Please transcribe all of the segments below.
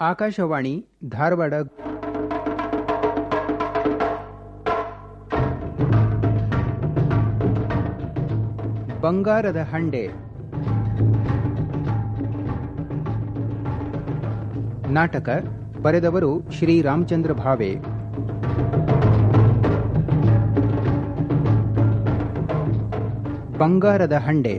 ಆಕಾಶವಾಣಿ ಧಾರವಾಡ. ಬಂಗಾರದ ಹಂಡೆ. ನಾಟಕ ಬರೆದವರು ಶ್ರೀ ರಾಮಚಂದ್ರ ಭಾವೆ. ಬಂಗಾರದ ಹಂಡೆ.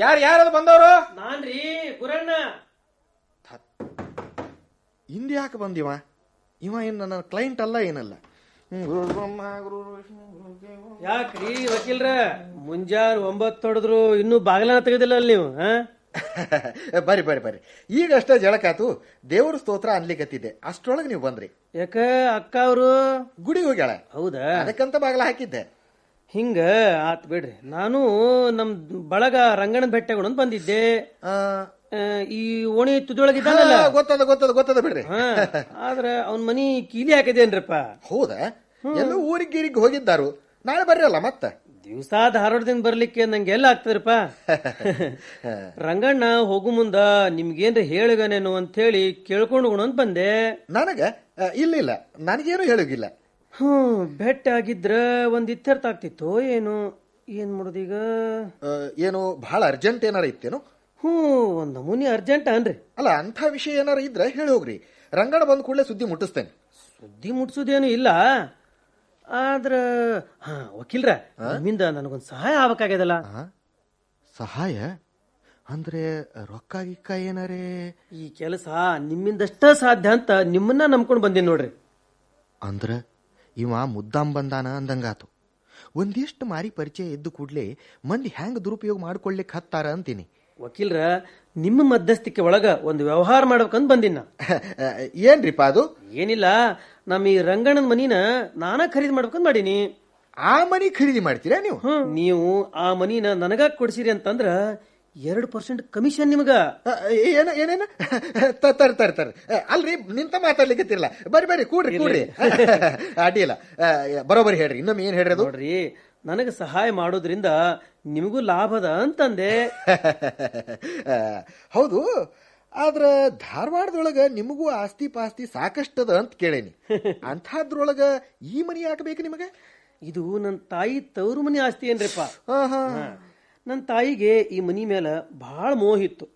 ಯಾರು ಯಾರದು ಬಂದವರು? ನಾನ್ರಿ ಗುರಣ್ಣ. ಹಿಂದೆ ಯಾಕೆ ಬಂದಿವ? ಇವ ಏನ್ ನನ್ನ ಕ್ಲೈಂಟ್ ಅಲ್ಲ ಏನಲ್ಲ? ಯಾಕ್ರಿ ವಕೀಲ್ರ? ಮುಂಜಾನೆ ಒಂಬತ್ತು ಹೊಡೆದ್ರು ಇನ್ನೂ ಬಾಗಿಲನ ತೆಗೆದಿಲ್ಲ ಅಲ್ಲಿ ನೀವು ಬರಿ ಬರ್ರಿ ಬರ್ರಿ ಬರ್ರಿ. ಈಗಷ್ಟೇ ಜಳಕಾತು ದೇವ್ರ ಸ್ತೋತ್ರ ಅನ್ಲಿಕತ್ತಿದ್ದೆ. ಅಷ್ಟೊಳಗೆ ನೀವು ಬಂದ್ರಿ. ಯಾಕ ಅಕ್ಕ ಅವರು? ಗುಡಿಗೆ ಹೋಗ್ಯಾಳ. ಹೌದಾ? ಅದಕ್ಕಂತ ಬಾಗಿಲ ಹಾಕಿದ್ದೆ. ಹಿಂಗ ಆತ್ ಬಿಡ್ರಿ. ನಾನು ನಮ್ ಬಳಗ ರಂಗನ ಬೆಟ್ಟಗಳು ಬಂದಿದ್ದೆ. ಈ ಓಣಿ ತುದಿಯೊಳಗಿದ್ದಾನಲ್ಲ. ಗೊತ್ತದ ಗೊತ್ತದ ಗೊತ್ತದ ಬಿಡ್ರಿ. ಆದ್ರ ಅವನ್ ಮನಿ ಕೀಲಿ ಹಾಕಿದೇನ್ರಪ್ಪ. ಹೌದಾ? ಎಲ್ಲ ಊರಿಗೆ ಗೀರಿಗೆ ಹೋಗಿದ್ದಾರು. ನಾಳೆ ಬರ್ರಲ್ಲ ಮತ್ತ? ದಿವಸ ಧಾರವಾಡದಿಂದ ಬರ್ಲಿಕ್ಕೆ ನಂಗೆ ಎಲ್ಲ ಆಗ್ತದ್ರಪ್ಪ. ರಂಗಣ್ಣ ಹೋಗು ಮುಂದ ನಿಮ್ಗೇನ್ರ ಹೇಳಗನೇನು ಅಂತ ಹೇಳಿ ಕೇಳ್ಕೊಂಡು ಅಂತ ಬಂದೆ. ನನಗ? ಇಲ್ಲ ಇಲ್ಲ. ನನಗೇನು ಹೇಳುಗಿಲ್ಲ. ಹ್ಮ್ ಬೆಟ್ಟ ಆಗಿದ್ರ ಒಂದ್ ಇತ್ಯರ್ಥ ಆಗ್ತಿತ್ತು. ಏನು ಏನ್ ಮಾಡೋದೀಗ ಏನು ಬಹಳ ಅರ್ಜೆಂಟ್ ಏನಾರ ಇತ್ತೇನು? ಹ್ಞೂ ಒಂದು ನಮೂನಿ ಅರ್ಜೆಂಟ್ ಅನ್ರಿ. ಅಲ್ಲ ಅಂಥ ವಿಷಯ ಏನಾರ ಇದ್ರೆ ಹೇಳಿ ಹೋಗ್ರಿ. ರಂಗಣ ಬಂದ ಕೂಡಲೇ ಸುದ್ದಿ ಮುಟ್ಟಿಸ್ತೇನೆ. ಸುದ್ದಿ ಮುಟ್ಸೋದೇನು ಇಲ್ಲ. ಆದ್ರ ಹಾ ವಕೀಲ್ರ ನಿಮ್ಮಿಂದ ನನಗೊಂದು ಸಹಾಯ ಆಗ್ಬೇಕಾಗ್ಯದಲ್ಲ? ಸಹಾಯ? ಅಂದ್ರೆ ರೊಕ್ಕ ಗಿಕ್ಕ ಏನಾರೇ? ಈ ಕೆಲಸ ನಿಮ್ಮಿಂದಷ್ಟ ಸಾಧ್ಯ ಅಂತ ನಿಮ್ಮನ್ನ ನಂಬ್ಕೊಂಡು ಬಂದೀನಿ ನೋಡ್ರಿ. ಅಂದ್ರ ಇವ ಮುದ್ದಾಂ ಬಂದಾನ ಅಂದಂಗಾತು. ಒಂದಿಷ್ಟು ಮಾರಿ ಪರಿಚಯ ಇದ್ದು ಕೂಡಲೇ ಮಂದಿ ಹ್ಯಾಂಗ ದುರುಪಯೋಗ ಮಾಡ್ಕೊಳ್ಲಿಕ್ಕೆ ಹತ್ತಾರ ಅಂತೀನಿ. ವಕೀಲ್ರ ನಿಮ್ಮ ಮಧ್ಯಸ್ಥಿಕೆ ಒಳಗ ಒಂದು ವ್ಯವಹಾರ ಮಾಡ್ಬೇಕಂತ ಬಂದಿನ ಏನ್ರಿಪ್ಪ ಅದು? ಏನಿಲ್ಲ ನಮ್ಮ ಈ ರಂಗಣ್ಣನ ಮನಿನ ನಾನ ಖರೀದಿ ಮಾಡ್ಬೇಕಂತ ಮಾಡೀನಿ. ಆ ಮನಿ ಖರೀದಿ ಮಾಡ್ತೀರಾ ನೀವು? ನೀವು ಆ ಮನಿನ ನನಗ ಕೊಡ್ಸಿರಿ ಅಂತಂದ್ರ ಎರಡು ಪರ್ಸೆಂಟ್ ಕಮಿಷನ್ ನಿಮ್ಗೆ? ಏನ ಏನೇನ? ತ- ತರ್ ತರ್ ತರ್ ಅಲ್ರಿ ನಿಂತ ಮಾತಾಡ್ಲಿಕ್ಕತ್ತಿರಲ್ಲ ಬರ್ರಿ ಬರ್ರಿ ಕೂಡ್ರಿ ಕೂಡ್ರಿ. ಅಡ್ಡಿಲ್ಲ ಬರೋಬರಿ ಹೇಳ್ರಿ. ಇನ್ನೊಮ್ಮೆ ಏನ್ ಹೇಳ್ರಿ ನೋಡ್ರಿ ನನಗೆ ಸಹಾಯ ಮಾಡೋದ್ರಿಂದ ನಿಮಗೂ ಲಾಭದ ಅಂತಂದೆ. ಹೌದು. ಆದ್ರ ಧಾರವಾಡದೊಳಗ ನಿಮಗೂ ಆಸ್ತಿ ಪಾಸ್ತಿ ಸಾಕಷ್ಟದ ಅಂತ ಕೇಳೇನಿ. ಅಂಥದ್ರೊಳಗ ಈ ಮನಿ ಹಾಕಬೇಕು ನಿಮಗೆ? ಇದು ನನ್ನ ತಾಯಿ ತವರು ಮನಿ ಆಸ್ತಿ ಏನ್ರಿಪ್ಪ? ಹಾ ಹಾ. ನನ್ನ ತಾಯಿಗೆ ಈ ಮನಿ ಮೇಲೆ ಬಹಳ ಮೋಹಿತ್ತು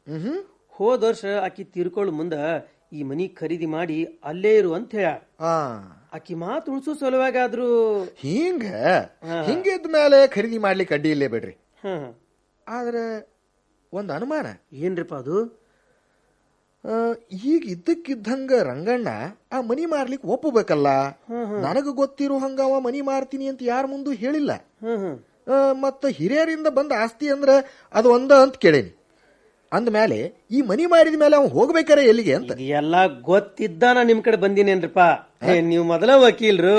ಹೋದ ವರ್ಷ ಆಕಿ ತೀರ್ಕೊಳ್ಳ ಮುಂದ ಈ ಮನಿ ಖರೀದಿ ಮಾಡಿ ಅಲ್ಲೇ ಇರು ಅಂತ ಹೇಳ. ಆ. ಆಕಿ ಮಾತು ಉಳಿಸೋ ಸಲುವಾಗಿ ಆದ್ರೂ ಹಿಂಗ? ಹಿಂಗಿದ ಮೇಲೆ ಖರೀದಿ ಮಾಡ್ಲಿಕ್ಕೆ ಅಡ್ಡಿ ಇಲ್ಲೇ ಬಿಡ್ರಿ. ಆದ್ರೆ ಒಂದು ಅನುಮಾನ. ಏನ್ರಿಪ್ಪ ಅದು? ಈಗ ಇದ್ದಕ್ಕಿದ್ದಂಗ ರಂಗಣ್ಣ ಆ ಮನಿ ಮಾರ್ಲಿಕ್ಕೆ ಒಪ್ಪಬೇಕಲ್ಲ? ನನಗ ಗೊತ್ತಿರೋ ಹಂಗ ಅವ ಮನಿ ಮಾರ್ತೀನಿ ಅಂತ ಯಾರ ಮುಂದೂ ಹೇಳಿಲ್ಲ. ಮತ್ತ ಹಿರಿಯರಿಂದ ಬಂದ ಆಸ್ತಿ ಅಂದ್ರೆ ಅದು ಒಂದ ಅಂತ ಕೇಳೇನಿ. ಅಂದ್ಮೇಲೆ ಈ ಮನಿ ಮಾರಿದ ಮೇಲೆ ಅವ ಹೋಗ್ಬೇಕಾರೆ ಎಲ್ಲಿಗೆ ಅಂತ. ಎಲ್ಲ ಗೊತ್ತಿದ್ದ ನಾ ನಿಮ್ ಕಡೆ ಬಂದಿನೇನ್ರಿಪ್ಪ? ನೀವು ಮೊದಲ ವಕೀಲ್ರು.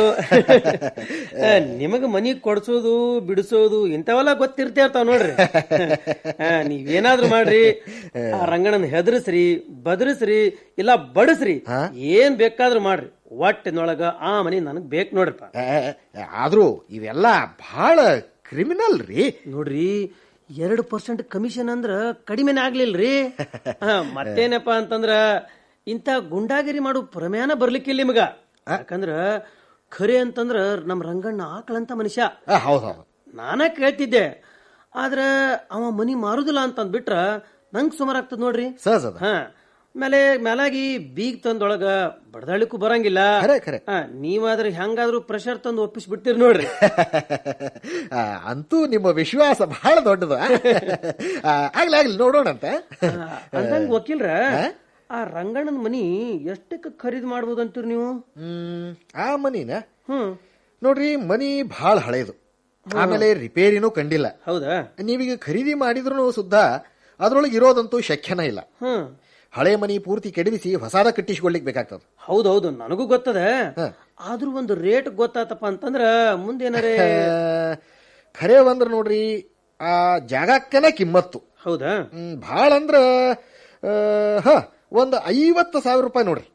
ನಿಮಗ ಮನಿ ಕೊಡ್ಸೋದು ಬಿಡಿಸೋದು ಇಂಥವೆಲ್ಲ ಗೊತ್ತಿರ್ತೇ ಇರ್ತಾವ ನೋಡ್ರಿ. ನೀವೇನಾದ್ರೂ ಮಾಡ್ರಿ. ರಂಗಣ್ಣನ ಹೆದರ್ಸ್ರಿ ಬದರ್ಸ್ರಿ ಇಲ್ಲ ಬಡಸ್ರಿ ಏನ್ ಬೇಕಾದ್ರೂ ಮಾಡ್ರಿ. ಒಟ್ಟಿನೊಳಗ ಆ ಮನಿ ನನಗ್ ಬೇಕು ನೋಡ್ರಿಪ್ಪ. ಆದ್ರೂ ಇವೆಲ್ಲ ಬಹಳ ಕ್ರಿಮಿನಲ್ ರೀ? ನೋಡ್ರಿ ಎರಡು ಪರ್ಸೆಂಟ್ ಕಮಿಷನ್ ಅಂದ್ರ ಕಡಿಮೆನೇ ಆಗ್ಲಿಲ್ರಿ. ಮತ್ತೇನಪ್ಪ ಅಂತಂದ್ರ ಇಂಥ ಗುಂಡಾಗಿರಿ ಮಾಡೋ ಪ್ರಮೇಯನ ಬರ್ಲಿಕ್ಕಿಲ್ಲ ನಿಮಗ. ಯಾಕಂದ್ರ ಖರೆ ಅಂತಂದ್ರ ನಮ್ ರಂಗಣ್ಣ ಆಕಳಂತ ಮನುಷ್ಯ. ನಾನ ಕೇಳ್ತಿದ್ದೆ. ಆದ್ರ ಅವ ಮನಿ ಮಾರುದಿಲ್ಲ ಅಂತಂದ್ಬಿಟ್ರ ನಂಗೆ ನಂಗ್ ಸುಮಾರು ಆಗ್ತದ ನೋಡ್ರಿ ಹಾ. ಆಮೇಲೆ ಮೇಲಾಗಿ ಬೀಗ್ ತಂದೊಳಗ ಬಡದಾಳಿಕ್ಕೂ ಬರಂಗಿಲ್ಲ. ಖರೆ ನೀವಾದ್ರೆ ಹೆಂಗಾದ್ರೂ ಪ್ರೆಷರ್ ತಂದು ಒಪ್ಪಿಸಿ ಬಿಡ್ತೀರಿ ನೋಡ್ರಿ ಅಂತೂ ನಿಮ್ಮ ವಿಶ್ವಾಸ ಬಹಳ ದೊಡ್ಡದು ಆಗ್ಲಿ ಆಗ್ಲಿ ನೋಡೋಣ ಅಂತ ಅಂದಂಗ ವಕೀಲ್ರ ಆ? ರಂಗಣ್ಣನ ಮನಿ ಎಷ್ಟಕ್ಕೆ ಖರೀದಿ ಮಾಡ್ಬೋದು ಅಂತೀರಿ ನೀವು ಆ ಮನಿನ? ಹ್ಮ್. ನೋಡ್ರಿ ಮನಿ ಬಹಳ ಹಳೇದು. ಆಮೇಲೆ ರಿಪೇರಿನೂ ಕಂಡಿಲ್ಲ. ಹೌದಾ? ನೀವೀಗ ಖರೀದಿ ಮಾಡಿದ್ರು ಸುದ್ದ ಅದ್ರೊಳಗೆ ಇರೋದಂತೂ ಶಕ್ಯನ ಇಲ್ಲ. ಹಳೆ ಮನಿ ಪೂರ್ತಿ ಕೆಡವಿಸಿ ಹೊಸಾದ ಕಟ್ಟಿಸ್ಕೊಳ್ಲಿಕ್ಕೆ ಬೇಕಾಗ್ತದ. ಹೌದೌದು ನನಗೂ ಗೊತ್ತದ. ಆದ್ರೂ ಒಂದು ರೇಟ್ ಗೊತ್ತಾತಪ್ಪ ಅಂತಂದ್ರ ಮುಂದೇನಾರೇ? ಖರೆ ಬಂದ್ರ ನೋಡ್ರಿ ಆ ಜಾಗಕ್ಕನ ಕಿಮ್ಮತ್ತು. ಹೌದಾ? ಭಾಳ ಅಂದ್ರ ಹ ಒಂದು ಐವತ್ತು ಸಾವಿರ ರೂಪಾಯಿ ನೋಡ್ರಿ.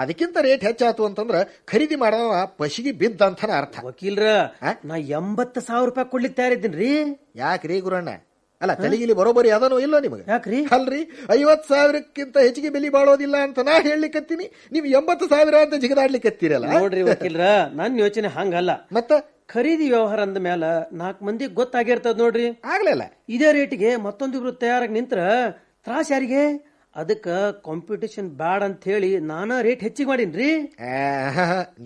ಅದಕ್ಕಿಂತ ರೇಟ್ ಹೆಚ್ಚಾತು ಅಂತಂದ್ರ ಖರೀದಿ ಮಾಡವ ಪಶಿಗೆ ಬಿದ್ದ ಅಂತಾನ ಅರ್ಥ. ವಕೀಲ್ರ? ನಾ ಎಂಬತ್ತು ಸಾವಿರ ರೂಪಾಯಿ ಕೊಡ್ಲಿಕ್ಕೆ ತಯಾರಿದ್ದೀನಿ ರೀ ಯಾಕ್ರಿ ಗುರಣ್ಣ? ಅಲ್ಲ ತಲೆಗಿಲಿ ಬರೋಬರಿ ಅದನೋ ಇಲ್ಲ ನಿಮಗೆ? ಯಾಕ್ರಿ? ಅಲ್ರಿ? ಐವತ್ ಸಾವಿರಕ್ಕಿಂತ ಹೆಚ್ಚಿಗೆ ಬೆಲೆ ಬಾಳೋದಿಲ್ಲ ಅಂತ ನಾ ಹೇಳಲಿಕ್ಕತ್ತೀನಿ. ನೀವು ಎಂಬತ್ತು ಸಾವಿರ ಅಂತ ಜಿಗದಾಡ್ಲಿಕ್ಕತ್ತೀರಲ್ಲ? ನೋಡ್ರಿ ವಕೀಲ್ರ ನನ್ ಯೋಚನೆ ಹಂಗಲ್ಲ. ಮತ್ತ? ಖರೀದಿ ವ್ಯವಹಾರ ಅಂದ ಮ್ಯಾಲ ನಾಲ್ಕು ಮಂದಿ ಗೊತ್ತಾಗಿರ್ತದ ನೋಡ್ರಿ. ಆಗ್ಲಿಲ್ಲ. ಇದೇ ರೇಟಿಗೆ ಮತ್ತೊಂದಿಬ್ರು ತಯಾರಾಗಿ ನಿಂತ್ರ ತ್ರಾಸ ಯಾರಿಗೆ? ಅದಕ್ಕ ಕಾಂಪಿಟೇಷನ್ ಬ್ಯಾಡ್ ಅಂತ ಹೇಳಿ ನಾನಾ ರೇಟ್ ಹೆಚ್ಚಿಗೆ ಮಾಡೀನ್ರಿ.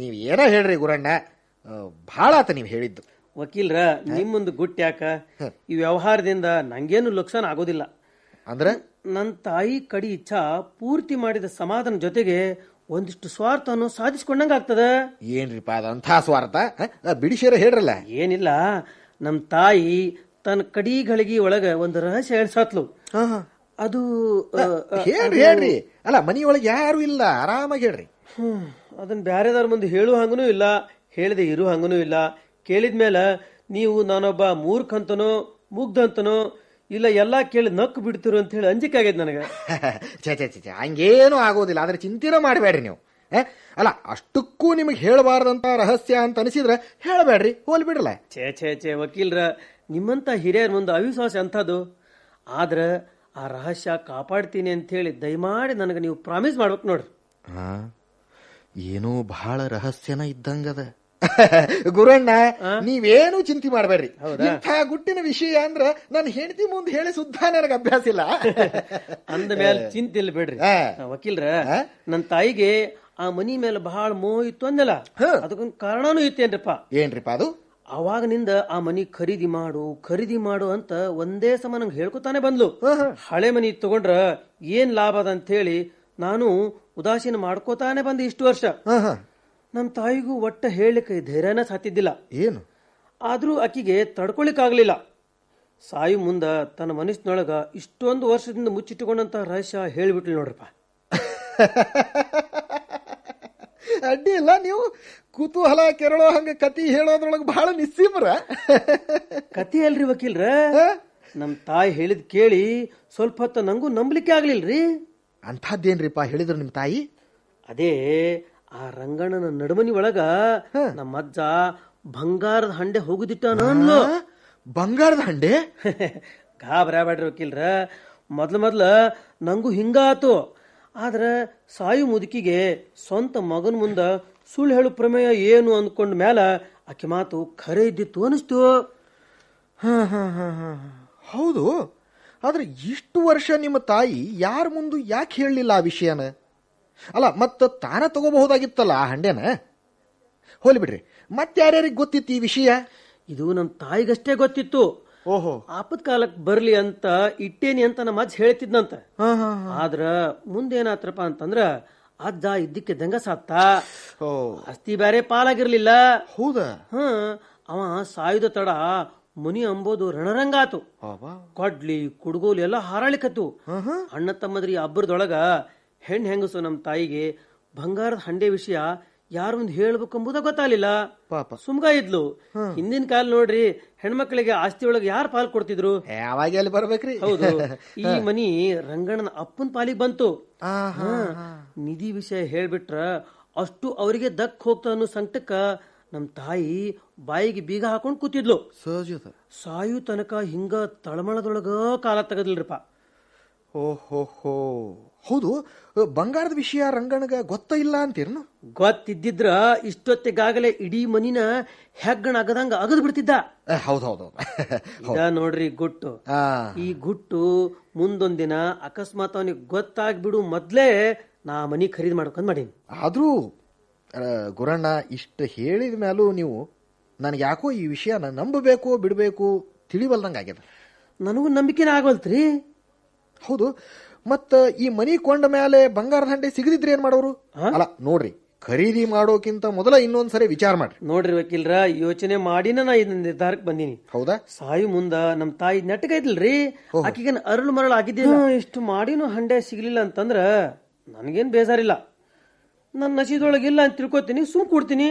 ನೀವ್ ಏನೋ ಹೇಳ್ರಿ ಗುರಣ್ಣ. ಬಹಳ ಭಾಳ ಆತ ನೀವ್ ಹೇಳಿದ್ದು. ವಕೀಲ್ರ ನಿಮ್ಮೊಂದು ಗುಟ್ ಯಾಕ? ಈ ವ್ಯವಹಾರದಿಂದ ನಂಗೇನು ಲುಕ್ಸಾನ್ ಆಗೋದಿಲ್ಲ. ಅಂದ್ರೆ? ನನ್ನ ತಾಯಿ ಕಡಿ ಇಚ್ಛಾ ಪೂರ್ತಿ ಮಾಡಿದ ಸಮಾಧಾನ ಜೊತೆಗೆ ಒಂದಿಷ್ಟು ಸ್ವಾರ್ಥವನ್ನು ಸಾಧಿಸ್ಕೊಂಡಂಗ ಆಗ್ತದ. ಏನ್ರಿಪ ಅದಂಥ ಸ್ವಾರ್ಥ? ಬಿಡಿಸಿರ ಹೇಳ್ರಲ್ಲ. ಏನಿಲ್ಲ. ನಮ್ ತಾಯಿ ತನ್ನ ಕಡಿಗಳಿಗೆ ಒಳಗ ಒಂದು ರಹಸ್ಯ ಹೇಳ್ಸಾತ್ಲು ಅದು ಹೇಳ್ರಿ ಹೇಳ್ರಿ. ಅಲ್ಲ ಮನೆಯೊಳಗೆ ಯಾರು ಇಲ್ಲ. ಆರಾಮಾಗಿ ಹೇಳ್ರಿ. ಅದನ್ನ ಬ್ಯಾರೆದವ್ರ ಮುಂದೆ ಹೇಳು ಹಂಗನೂ ಇಲ್ಲ ಹೇಳದೆ ಇರು ಹಂಗನೂ ಇಲ್ಲ. ಕೇಳಿದ್ಮೇಲೆ ನೀವು ನಾನೊಬ್ಬ ಮೂರ್ಖಂತನೋ ಮುಗ್ಧಂತನೋ ಇಲ್ಲ ಎಲ್ಲ ಕೇಳಿ ನಕ್ಕು ಬಿಡ್ತಿರು ಅಂತ ಹೇಳಿ ಅಂಜಿಕೆ ಆಗೈತೆ ನನಗೆ. ಛೇ ಛೇ ಛೇ ಛೇ, ಹಂಗೇನು ಆಗೋದಿಲ್ಲ. ಆದ್ರೆ ಚಿಂತೆನೂ ಮಾಡಬೇಡ್ರಿ ನೀವು? ಅಲ್ಲ ಅಷ್ಟಕ್ಕೂ ನಿಮಗೆ ಹೇಳಬಾರ್ದಂತ ರಹಸ್ಯ ಅಂತ ಅನಿಸಿದ್ರೆ ಹೇಳಬೇಡ್ರಿ ಹೋಲ್ ಬಿಡ್ರಲ್ಲ. ಛೇ ಛೇ ಛೇ ವಕೀಲ್ರ ನಿಮ್ಮಂತ ಹಿರಿಯರ ಮುಂದೆ ಅವಿಶ್ವಾಸ ಎಂಥದ್ದು? ಆದ್ರೆ ಆ ರಹಸ್ಯ ಕಾಪಾಡ್ತೀನಿ ಅಂತ ಹೇಳಿ ದಯಮಾಡಿ ನನಗೆ ನೀವು ಪ್ರಾಮಿಸ್ ಮಾಡ್ಬೇಕು ನೋಡ್ರಿ. ಏನೋ ಬಹಳ ರಹಸ್ಯನ ಇದ್ದಂಗದ. ಗುರಣ್ಣ ನೀವೇನು ಚಿಂತೆ ಮಾಡಬೇಡ್ರಿ. ಇಂಥ ಗುಟ್ಟಿನ ವಿಷಯ ಅಂದ್ರ ನಾನು ಹೆಂಡತಿ ಮುಂದೆ ಹೇಳಿ ಸುದ್ದ ನನಗೆ ಅಭ್ಯಾಸ ಇಲ್ಲ. ಅಂದ ಮೇಲೆ ಚಿಂತೆ ಇಲ್ಲ ಬಿಡ್ರಿ. ವಕೀಲ್ರ ನನ್ನ ತಾಯಿಗೆ ಆ ಮನಿ ಮೇಲೆ ಬಹಳ ಮೋಹ ಇತ್ತು ಅಂದಲ್ಲ. ಅದಕ್ಕೊಂದು ಕಾರಣನೂ ಇತ್ತೇನ್ರಿಪ್ಪ? ಏನ್ರಿಪ್ಪ ಅದು? ಅವಾಗನಿಂದ ಆ ಮನಿ ಖರೀದಿ ಮಾಡು ಖರೀದಿ ಮಾಡು ಅಂತ ಒಂದೇ ಸಮ ನಂಗೆ ಹೇಳ್ಕೊತಾನೆ ಬಂದ್ಲು. ಹಳೆ ಮನಿ ತಗೊಂಡ್ರ ಏನ್ ಲಾಭ ಅದ ಅಂತ ಹೇಳಿ ನಾನು ಉದಾಸೀನ ಮಾಡ್ಕೋತಾನೆ ಬಂದೆ ಇಷ್ಟು ವರ್ಷ. ನಮ್ಮ ತಾಯಿಗೂ ಒಟ್ಟ ಹೇಳಲಿಕ್ಕೆ ಧೈರ್ಯನ ಸಾತಿದ್ದಿಲ್ಲ ಏನು? ಆದರೂ ಆಕಿಗೆ ತಡ್ಕೊಳಿಕ್ಕಾಗಲಿಲ್ಲ ಸಾಯಿ ಮುಂದ ತನ್ನ ಮನಸ್ಸಿನೊಳಗ ಇಷ್ಟೊಂದು ವರ್ಷದಿಂದ ಮುಚ್ಚಿಟ್ಟುಕೊಂಡಂತ ರಹಸ್ಯ ಹೇಳಿಬಿಟ್ಲಿ ನೋಡ್ರಪ್ಪ. ಅಡ್ಡಿ ಇಲ್ಲ ನೀವು ಕುತೂಹಲ ಕೆರಳೋ ಹಂಗೆ ಕತಿ ಹೇಳೋದ್ರೊಳಗೆ ಬಹಳ ನಿಸ್ಸೀಮ್ರ. ಕತಿ ಅಲ್ರಿ ವಕೀಲ್ರ? ನಮ್ಮ ತಾಯಿ ಹೇಳಿದ್ ಕೇಳಿ ಸ್ವಲ್ಪ ಹೊತ್ತ ನಂಗೂ ನಂಬಲಿಕ್ಕೆ ಆಗ್ಲಿಲ್ರಿ? ಅಂಥದ್ದೇನ್ರಿಪ್ಪ ಹೇಳಿದ್ರು ನಿಮ್ಮ ತಾಯಿ? ಅದೇ ಆ ರಂಗಣ್ಣನ ನಡುಮನಿ ಒಳಗ ನಮ್ಮ ಅಜ್ಜ ಬಂಗಾರದ ಹಂಡೆ ಹೋಗುದಿಟ್ಟ? ಬಂಗಾರದ ಹಂಡೆ? ಗಾಬರಾಬೇಡ್ರಿ ವಕೀಲ್ರ. ಮೊದ್ಲು ಮೊದ್ಲ ನಂಗೂ ಹಿಂಗಾತು. ಆದ್ರ ಸಾಯು ಮುದುಕಿಗೆ ಸ್ವಂತ ಮಗನ ಮುಂದ ಸುಳ್ಳು ಹೇಳು ಪ್ರಮೇಯ ಏನು ಅಂದ್ಕೊಂಡ ಮ್ಯಾಲ ಆಕೆ ಮಾತು ಖರೆ ಇದ್ದಿತ್ತು ಅನಿಸ್ತು. ಹಾ, ಹಾ, ಹಾ, ಹಾ. ಹೌದು. ಆದ್ರೆ ಇಷ್ಟು ವರ್ಷ ನಿಮ್ಮ ತಾಯಿ ಯಾರ ಮುಂದೆ ಯಾಕೆ ಹೇಳಲಿಲ್ಲ ಆ ವಿಷಯನ? ಅಲ್ಲ ಮತ್ತು ತಾನ ತಗೋಬಹುದಾಗಿತ್ತಲ್ಲ ಆ ಹಂಡೆನ ಹೋಲಿ ಬಿಡ್ರಿ. ಮತ್ತೆ ಯಾರ್ಯಾರಿಗೆ ಗೊತ್ತಿತ್ತು ಈ ವಿಷಯ? ಇದು ನಮ್ಮ ತಾಯಿಗಷ್ಟೇ ಗೊತ್ತಿತ್ತು. ಓಹೋ. ಆಪತ್ ಕಾಲಕ್ಕೆ ಬರಲಿ ಅಂತ ಇಟ್ಟೇನಿ ಅಂತ ನಮ್ಮ ಅಜ್ಜ ಹೇಳ್ತಿದ್ನಂತ. ಆದ್ರ ಮುಂದೇನಾತ್ರಪ್ಪ ಅಂತಂದ್ರ ಅಜ್ಜ ಇದ್ದಕ್ಕೆ ದಂಗ ಸತ್ತ ಓ. ಆಸ್ತಿ ಬೇರೆ ಪಾಲಾಗಿರ್ಲಿಲ್ಲ. ಹೌದಾ? ಹ ಅವ ಸಾಯುದ ತಡ ಮುನಿ ಅಂಬೋದು ರಣರಂಗಾತು. ಕೊಡ್ಲಿ ಕುಡ್ಗೋಲಿ ಎಲ್ಲ ಹಾರಾಳಿಕತ್ತು. ಅಣ್ಣ ತಮ್ಮದ್ರಿ ಅಬ್ಬರದೊಳಗ ಹೆಣ್ ಹೆಂಗಸು ನಮ್ಮ ತಾಯಿಗೆ ಬಂಗಾರದ ಹಂಡೆ ವಿಷಯ ಯಾರು ಮುಂದೆ ಹೇಳ್ಬೇಕಂಬುದ ಗೊತ್ತಾಗಲಿಲ್ಲ. ಪಾಪ. ಸುಮ್ಗ ಇದ್ಲು. ಹಿಂದಿನ ಕಾಲ ನೋಡ್ರಿ ಹೆಣ್ಮಕ್ಳಿಗೆ ಆಸ್ತಿ ಒಳಗೆ ಯಾರು ಪಾಲ್ ಕೊಡ್ತಿದ್ರು? ಯಾವಾಗ ಅಲ್ಲಿ ಬರ್ಬೇಕ್ರಿ? ಹೌದು. ಈ ಮನಿ ರಂಗಣ್ಣನ ಅಪ್ಪನ ಪಾಲಿಗೆ ಬಂತು. ನಿಧಿ ವಿಷಯ ಹೇಳ್ಬಿಟ್ರ ಅಷ್ಟು ಅವರಿಗೆ ದಕ್ ಹೋಗ್ತ ಅನ್ನೋ ಸಂಕಟಕ್ಕ ನಮ್ ತಾಯಿ ಬಾಯಿಗೆ ಬೀಗ ಹಾಕೊಂಡ್ ಕೂತಿದ್ಲು. ಸಾಯು ತನಕ ಹಿಂಗ ತಳಮಳದೊಳಗ ಕಾಲ ತೆಗದಿಲ್ರಿಪ್ಪ ಓಹೋ ಹೋ ಹೌದು ಬಂಗಾರದ ವಿಷಯ ರಂಗಣಗ ಗೊತ್ತ ಇಲ್ಲ ಅಂತೀರ್ನು? ಗೊತ್ತಿದ್ದಿದ್ರ ಇಷ್ಟೊತ್ತಿಗಾಗಲೇ ಇಡೀ ಮನಿನ ಹೆಗ್ಗಣ ಅಗದಂಗ ಅಗದ್ ಬಿಡ್ತಿದ್ದ. ಹೌದು ಹೌದು ಇದ ನೋಡ್ರಿ ಗುಟ್ಟು. ಆ. ಈ ಗುಟ್ಟು ಮುಂದೊಂದಿನ ಅಕಸ್ಮಾತ್ ಅವನಿಗೆ ಗೊತ್ತಾಗ್ಬಿಡು ಮೊದ್ಲೇ ನಾ ಮನಿ ಖರೀದಿ ಮಾಡ್ಕೊಂಡ್ ಮಾಡೀನಿ. ಆದ್ರೂ ಗುರಣ್ಣ ಇಷ್ಟ ಹೇಳಿದ ಮೇಲೂ ನೀವು ನನಗೆ ಯಾಕೋ ಈ ವಿಷಯನ ನಂಬಬೇಕು ಬಿಡಬೇಕು ತಿಳಿವಲ್ದಂಗೆ ಆಗ್ಯದ. ನನಗೂ ನಂಬಿಕೆನ ಆಗವಲ್ತ್ರಿ? ಹೌದು. ಮತ್ತ ಈ ಮನಿ ಕೊಂಡ ಮೇಲೆ ಬಂಗಾರದ ಹಂಡೆ ಸಿಗದಿದ್ರೆ ಏನ್ ಮಾಡೋರು? ಅಲ್ಲ ನೋಡ್ರಿ ಖರೀದಿ ಮಾಡೋಕ್ಕಿಂತ ಮೊದಲ ಇನ್ನೊಂದ್ಸರಿ ವಿಚಾರ ಮಾಡ್ರಿ. ನೋಡ್ರಿ ವಕೀಲ್ರ ಯೋಚನೆ ಮಾಡಿನ ನಾ ಇದನ್ನ ನಿರ್ಧಾರಕ್ಕೆ ಬಂದೀನಿ. ಹೌದಾ? ಸಾಯಿ ಮುಂದ ನಮ್ ತಾಯಿ ನೆಟ್ಟಗೈದಿಲ್ರಿ ಆಕಿಗೆ ಆಕಿಗೇನ್ ಅರಳು ಮರಳು ಆಗಿದ್ದಿಲ್ಲ. ಇಷ್ಟು ಮಾಡಿನೂ ಹಂಡೆ ಸಿಗ್ಲಿಲ್ಲ ಅಂತಂದ್ರ ನನಗೇನ್ ಬೇಜಾರಿಲ್ಲ. ನನ್ನ ನಶೀದೊಳಗೆ ಇಲ್ಲ ಅಂತ ತಿಳ್ಕೊತೀನಿ ಸುಮ್ ಕೊಡ್ತೀನಿ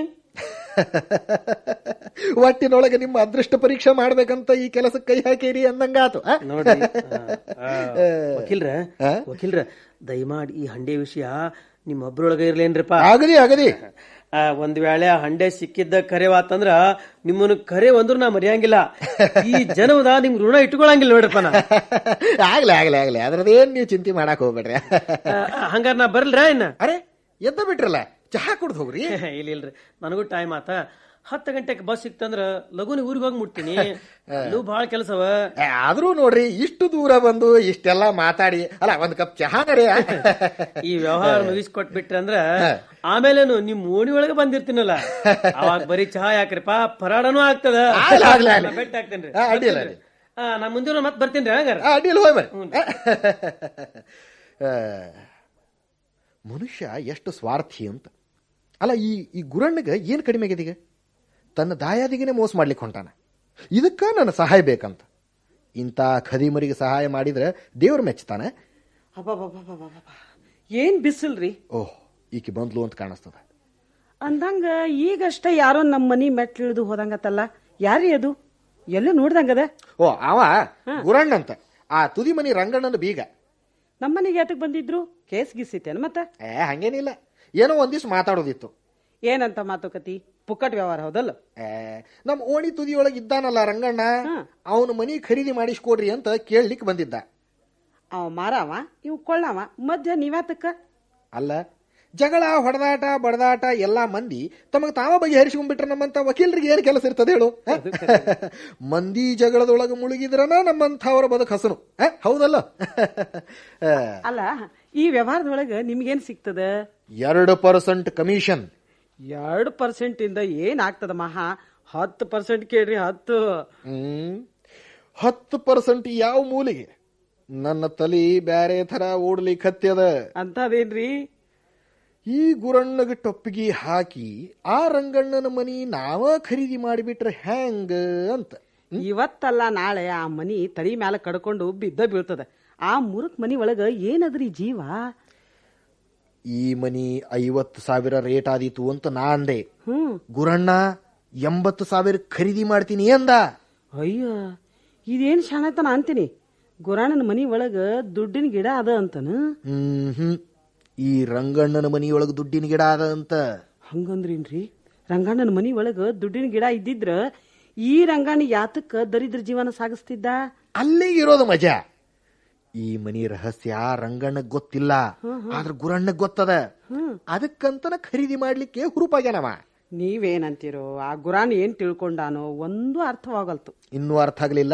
ಒಟ್ಟಿನೊಳಗೆ ನಿಮ್ಮ ಅದೃಷ್ಟ ಪರೀಕ್ಷೆ ಮಾಡ್ಬೇಕಂತ ಈ ಕೆಲಸಕ್ಕೆ ಕೈ ಹಾಕಿರಿ ಅಂದಂಗಾತು ಆ, ವಕೀಲ್ರ? ವಕೀಲ್ರ ದಯಮಾಡಿ ಈ ಹಂಡೆ ವಿಷಯ ನಿಮ್ಮ ಒಬ್ರೊಳಗ ಇರ್ಲೇನ್ರಿಪ್ಪ ಆಗದಿ ಆಗದಿ ಆ, ಒಂದ್ ವೇಳೆ ಆ ಹಂಡೆ ಸಿಕ್ಕಿದ್ದ ಕರೆವಾತಂದ್ರ ನಿಮ್ಮನ್ನ ಕರೆ ಒಂದ್ರು ನಾ ಮರೆಯಂಗಿಲ್ಲ. ಈ ಜನವದ ನಿಮ್ ಋಣ ಇಟ್ಕೊಳಂಗಿಲ್ಲ ನೋಡ್ರಪ್ಪ ನಾ. ಆಗ್ಲಿ ಆಗ್ಲಿ ಆಗ್ಲಿ. ಅದ್ರದೇನ್ ನೀವು ಚಿಂತೆ ಮಾಡಕ್ ಹೋಗ್ಬೇಡ್ರಿ. ಹಂಗಾರ ನಾ ಬರ್ಲ್ರ ಇನ್ನ? ಅರೆ ಎದ್ದ ಬಿಟ್ರಲ್ಲ? ಚಹಾ ಕುಡ್ದು ಹೋಗ್ರಿ. ಇಲ್ಲ ಇಲ್ರಿ ನನಗೂ ಟೈಮ್ ಆತ. ಹತ್ತು ಗಂಟೆಗೆ ಬಸ್ ಸಿಕ್ತಂದ್ರ ಲಗುನ ಊರಿಗೆ ಹೋಗಿ ಮುಟ್ತೀನಿ. ಅಲ್ಲೂ ಭಾಳ ಕೆಲಸವ. ಆದ್ರೂ ನೋಡ್ರಿ ಇಷ್ಟು ದೂರ ಬಂದು ಇಷ್ಟೆಲ್ಲ ಮಾತಾಡಿ ಅಲ್ಲ ಒಂದ್ ಕಪ್ ಚಹಾ ನಡಿ ಈ ವ್ಯವಹಾರ ಮುಗಿಸ್ಕೊಟ್ಬಿಟ್ರಿ ಅಂದ್ರ ಆಮೇಲೇನು ನಿಮ್ ಓಣಿ ಒಳಗೆ ಬಂದಿರ್ತೀನಲ್ಲ ಅವಾಗ ಬರೀ ಚಹಾ ಯಾಕ್ರಿಪ್ಪ? ಪರಾಡನೂ ಆಗ್ತದ. ನಾ ಬೆಟ್ಟ ಮುಂದಿನ ಮತ್ತೆ ಬರ್ತೀನಿ ಹಂಗಾರ. ಬರ್ರಿ. ಮನುಷ್ಯ ಎಷ್ಟು ಸ್ವಾರ್ಥಿ ಅಂತ. ಅಲ್ಲ ಈ ಈ ಗುರಣ್ಣಗೆ ಏನು ಕಡಿಮೆ ಆಗಿದೆ ಈಗ? ತನ್ನ ದಾಯಾದಿಗೆನೆ ಮೋಸ ಮಾಡ್ಲಿಕ್ಕೆ ಹೊಂಟಾನ. ಇದಕ್ಕ ನನ್ನ ಸಹಾಯ ಬೇಕಂತ. ಇಂಥ ಖದೀಮರಿಗೆ ಸಹಾಯ ಮಾಡಿದ್ರೆ ದೇವ್ರ ಮೆಚ್ಚತಾನೆ. ಏನ್ ಬಿಸಿಲ್ರಿ? ಓಹ್ ಈಕೆ ಬಂದ್ಲು ಅಂತ ಕಾಣಿಸ್ತದ. ಅಂದಂಗ ಈಗಷ್ಟ ಯಾರೋ ನಮ್ಮ ಮನಿ ಮೆಟ್ಲಿಳಿದು ಹೋದಂಗತ್ತಲ್ಲ? ಯಾರಿ ಅದು? ಎಲ್ಲೂ ನೋಡ್ದಂಗದ? ಓ ಅವ ಗುರಣ್ಣ ಅಂತ ಆ ತುದಿ ಮನಿ ರಂಗಣ್ಣನ ಬೀಗ. ನಮ್ಮ ಮನೆಗೆ ಯಾತಕ್ ಬಂದಿದ್ರು? ಕೇಸ್ ಗೀಸಿತ್ತೇನ ಮತ್ತ? ಏ ಹಂಗೇನಿಲ್ಲ. ಏನೋ ಒಂದಿಸ್ ಮಾತಾಡೋದಿತ್ತು. ಏನಂತ ಮಾತುಕತಿ ಪುಕ್ಕಟ್ ವ್ಯವಹಾರ ಹೌದಲ್ಲ? ನಮ್ ನಮ್ಮ ಓಣಿ ತುದಿಯೊಳಗೆ ಇದ್ದಾನಲ್ಲ ರಂಗಣ್ಣ ಅವನು ಮನಿ ಖರೀದಿ ಮಾಡಿಸ್ಕೊಡ್ರಿ ಅಂತ ಕೇಳ್ಲಿಕ್ಕೆ ಬಂದಿದ್ದ. ಅವ ಮಾರಾವ ಇವ್ ಕೊಳ್ಳಾವ ಮಧ್ಯ ನೀವ್ಯಾತಕ್ಕ? ಅಲ್ಲ ಜಗಳ ಹೊಡೆದಾಟ ಬಡದಾಟ ಎಲ್ಲಾ ಮಂದಿ ತಮಗೆ ತಾವ ಬಗೆಹರಿಸ್ಕೊಂಡ್ಬಿಟ್ರೆ ನಮ್ಮಂತ ವಕೀಲರಿಗೆ ಏನು ಕೆಲಸ ಇರ್ತದೆ ಹೇಳು? ಮಂದಿ ಜಗಳದೊಳಗೆ ಮುಳುಗಿದ್ರನ ನಮ್ಮಂಥವ್ರ ಬದುಕು ಹಸನು ಹೌದಲ್ಲ? ಅಲ್ಲ ಈ ವ್ಯವಹಾರದೊಳಗೆ ನಿಮ್ಗೇನ್ ಸಿಗ್ತದ? ಎರಡು ಪರ್ಸೆಂಟ್ ಕಮಿಷನ್ ಎರಡು ಪರ್ಸೆಂಟ್ ಇಂದ ಏನ್ ಆಗ್ತದ ಮಹಾ? ಹತ್ತು ಪರ್ಸೆಂಟ್ ಕೇಳ್ರಿ ಹತ್ತು. ಹ್ಮ್. ಹತ್ತು ಪರ್ಸೆಂಟ್ ಯಾವ ಮೂಲಿಗೆ? ನನ್ನ ತಲಿ ಬ್ಯಾರೆ ತರ ಓಡ್ಲಿಕ್ಕೆ ಹತ್ಯದ ಅಂತದೇನ್ರಿ ಈ ಗುರಣ್ಣಗ ಟೊಪ್ಪಿಗೆ ಹಾಕಿ ಆ ರಂಗಣ್ಣನ ಮನಿ ನಾವ ಖರೀದಿ ಮಾಡಿಬಿಟ್ರೆ ಹ್ಯಾಂಗ ಅಂತ. ಇವತ್ತಲ್ಲ ನಾಳೆ ಆ ಮನಿ ತಲಿ ಮ್ಯಾಲ ಕಡ್ಕೊಂಡು ಬಿದ್ದ ಬೀಳ್ತದ. ಆ ಮುರುಕ್ ಮನಿ ಒಳಗ ಏನದ್ರಿ ಜೀವ? ಈ ಮನಿ ಐವತ್ತು ಸಾವಿರ ರೇಟ್ ಆದೀತು ಅಂತ ನಾ ಅಂದೆ. ಗುರಣ್ಣ ಎಂಬತ್ತು ಸಾವಿರ ಖರೀದಿ ಮಾಡ್ತೀನಿ ಅಂದ. ಅಯ್ಯೋ ಇದೇನ್ ಶಾಣತನ ಅಂತೀನಿ? ಗುರಣ್ಣನ ಮನಿ ಒಳಗ ದುಡ್ಡಿನ ಗಿಡ ಅದ ಅಂತನ? ಹ್ಮ್ ಹ್ಮ್ ಈ ರಂಗಣ್ಣನ ಮನಿ ಒಳಗ ದುಡ್ಡಿನ ಗಿಡ ಅದ ಅಂತ. ಹಂಗಂದ್ರೇನ್ರಿ? ರಂಗಣ್ಣನ ಮನಿ ಒಳಗ ದುಡ್ಡಿನ ಗಿಡ ಇದ್ದಿದ್ರ ಈ ರಂಗಣ್ಣ ಯಾತಕ್ಕ ದರಿದ್ರ ಜೀವನ ಸಾಗಿಸ್ತಿದ್ದ? ಅಲ್ಲಿಗೆ ಇರೋದು ಮಜಾ. ಈ ಮನಿ ರಹಸ್ಯ ರಂಗಣ್ಣಗ್ ಗೊತ್ತಿಲ್ಲ. ಆದ್ರ ಗುರಣ್ಣಗ್ ಗೊತ್ತದ. ಅದಕ್ಕಂತನ ಖರೀದಿ ಮಾಡ್ಲಿಕ್ಕೆ ಹುರುಪಾಗ್ಯಾನವ. ನೀವೇನಂತೀರೋ ಆ ಗುರಾನ್ ಏನ್ ತಿಳ್ಕೊಂಡಾನೋ ಒಂದು ಅರ್ಥವಾಗಲ್ತು. ಇನ್ನೂ ಅರ್ಥ ಆಗ್ಲಿಲ್ಲ.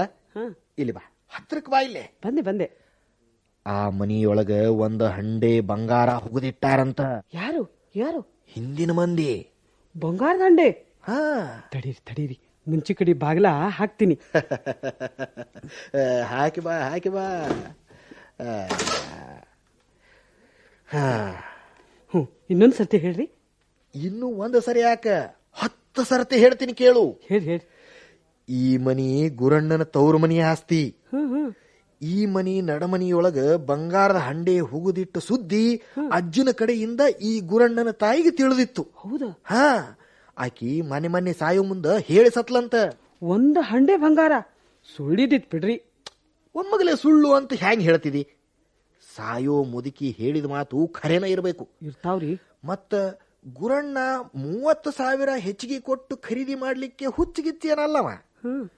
ಇಲ್ಲಿ ಬಾ. ಹತ್ರಕ್ ಬಾ ಇಲ್ಲೇ. ಬಂದೆ ಬಂದೆ. ಆ ಮನಿಯೊಳಗ ಒಂದ್ ಹಂಡೆ ಬಂಗಾರ ಹುಗುದಿಟ್ಟಾರಂತ. ಯಾರು ಯಾರು? ಹಿಂದಿನ ಮಂದಿ. ಬಂಗಾರದ ಹಂಡೆ? ಹಾ. ತಡೀರಿ ತಡೀರಿ. ಮುಂಚೆ ಕಡೆ ಬಾಗ್ಲ ಹಾಕ್ತೀನಿ. ಹಾಕಿ ಬಾ ಹಾಕಿ ಬಾ. ಹ್ಞೂ ಇನ್ನೊಂದ್ ಸರ್ತಿ ಹೇಳ್ರಿ. ಇನ್ನು ಒಂದು ಸರಿ ಯಾಕ? ಹತ್ತು ಸರ್ತಿ ಹೇಳ್ತೀನಿ ಕೇಳು. ಹೇಳಿ ಹೇಳಿ. ಈ ಮನಿ ಗುರಣ್ಣನ ತವ್ರ ಮನಿ ಆಸ್ತಿ. ಈ ಮನಿ ನಡಮನಿಯೊಳಗ ಬಂಗಾರದ ಹಂಡೆ ಹುಗುದಿಟ್ಟ ಸುದ್ದಿ ಅಜ್ಜನ ಕಡೆಯಿಂದ ಈ ಗುರಣ್ಣನ ತಾಯಿಗೆ ತಿಳಿದಿತ್ತು. ಹೌದಾ? ಹಾ ಆಕಿ ಮನೆ ಮನೆ ಸಾಯೋ ಮುಂದ ಹೇಳಿ ಸತ್ಲಂತ. ಒಂದ್ ಹಂಡೆ ಬಂಗಾರ ಸುಳ್ಳಿದಿತ್ ಬಿಡ್ರಿ. ಒಮ್ಮಗಲೇ ಸುಳ್ಳು ಅಂತ ಹ್ಯಾಂಗ್ ಹೇಳ್ತಿದಿ? ಸಾಯೋ ಮುದುಕಿ ಹೇಳಿದ ಮಾತು ಖರೇನ ಇರಬೇಕು. ಇರ್ತಾವ್ರಿ. ಮತ್ತ ಗುರಣ್ಣ ಮೂವತ್ತು ಸಾವಿರ ಹೆಚ್ಚಿಗೆ ಕೊಟ್ಟು ಖರೀದಿ ಮಾಡ್ಲಿಕ್ಕೆ ಹುಚ್ಚಿಗಿಚ್ಚೇನಲ್ಲವ ಹ್ಮ್.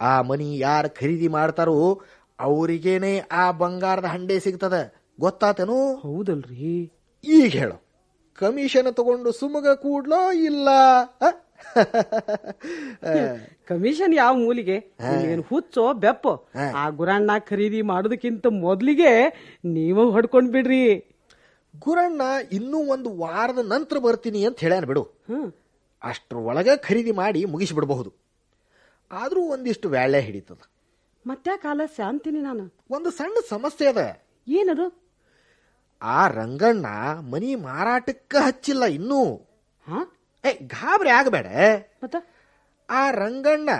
ಆ ಮನಿ ಯಾರು ಖರೀದಿ ಮಾಡ್ತಾರೋ ಅವರಿಗೇನೆ ಆ ಬಂಗಾರದ ಹಂಡೆ ಸಿಗ್ತದ. ಗೊತ್ತಾತೇನು? ಹೌದಲ್ರಿ. ಈಗ ಹೇಳು. ಕಮಿಷನ್ ತಗೊಂಡು ಸುಮಗ ಕೂಡ್ಲೋ ಇಲ್ಲ? ಕಮಿಷನ್ ಯಾವ ಮೂಲಿಗೆ? ಏನು ಹುಚ್ಚೋ ಬೆಪ್ಪೋ? ಆ ಗುರಣ್ಣ ಖರೀದಿ ಮಾಡೋದಕ್ಕಿಂತ ಮೊದಲಿಗೆ ನೀವು ಹೊಡ್ಕೊಂಡ್ ಬಿಡ್ರಿ. ಗುರಣ್ಣ ಇನ್ನೂ ಒಂದು ವಾರದ ನಂತರ ಬರ್ತೀನಿ ಅಂತ ಹೇಳ್ಯಾನ ಬಿಡು. ಅಷ್ಟ್ರ ಒಳಗೆ ಖರೀದಿ ಮಾಡಿ ಮುಗಿಸಿಬಿಡಬಹುದು. ಆದರೂ ಒಂದಿಷ್ಟು ವ್ಯಾಳೆ ಹಿಡಿತದ. ಮತ್ತೆ ಕಾಲ ಅಂತೀನಿ ನಾನು? ಒಂದು ಸಣ್ಣ ಸಮಸ್ಯೆ ಅದ. ಏನದು? ಆ ರಂಗಣ್ಣ ಮನಿ ಮಾರಾಟಕ್ಕ ಹಚ್ಚಿಲ್ಲ ಇನ್ನೂ. ಹಾ? ಏ ಗಾಬರಿ ಆಗಬೇಡ. ಮತ್ತ? ಆ ರಂಗಣ್ಣ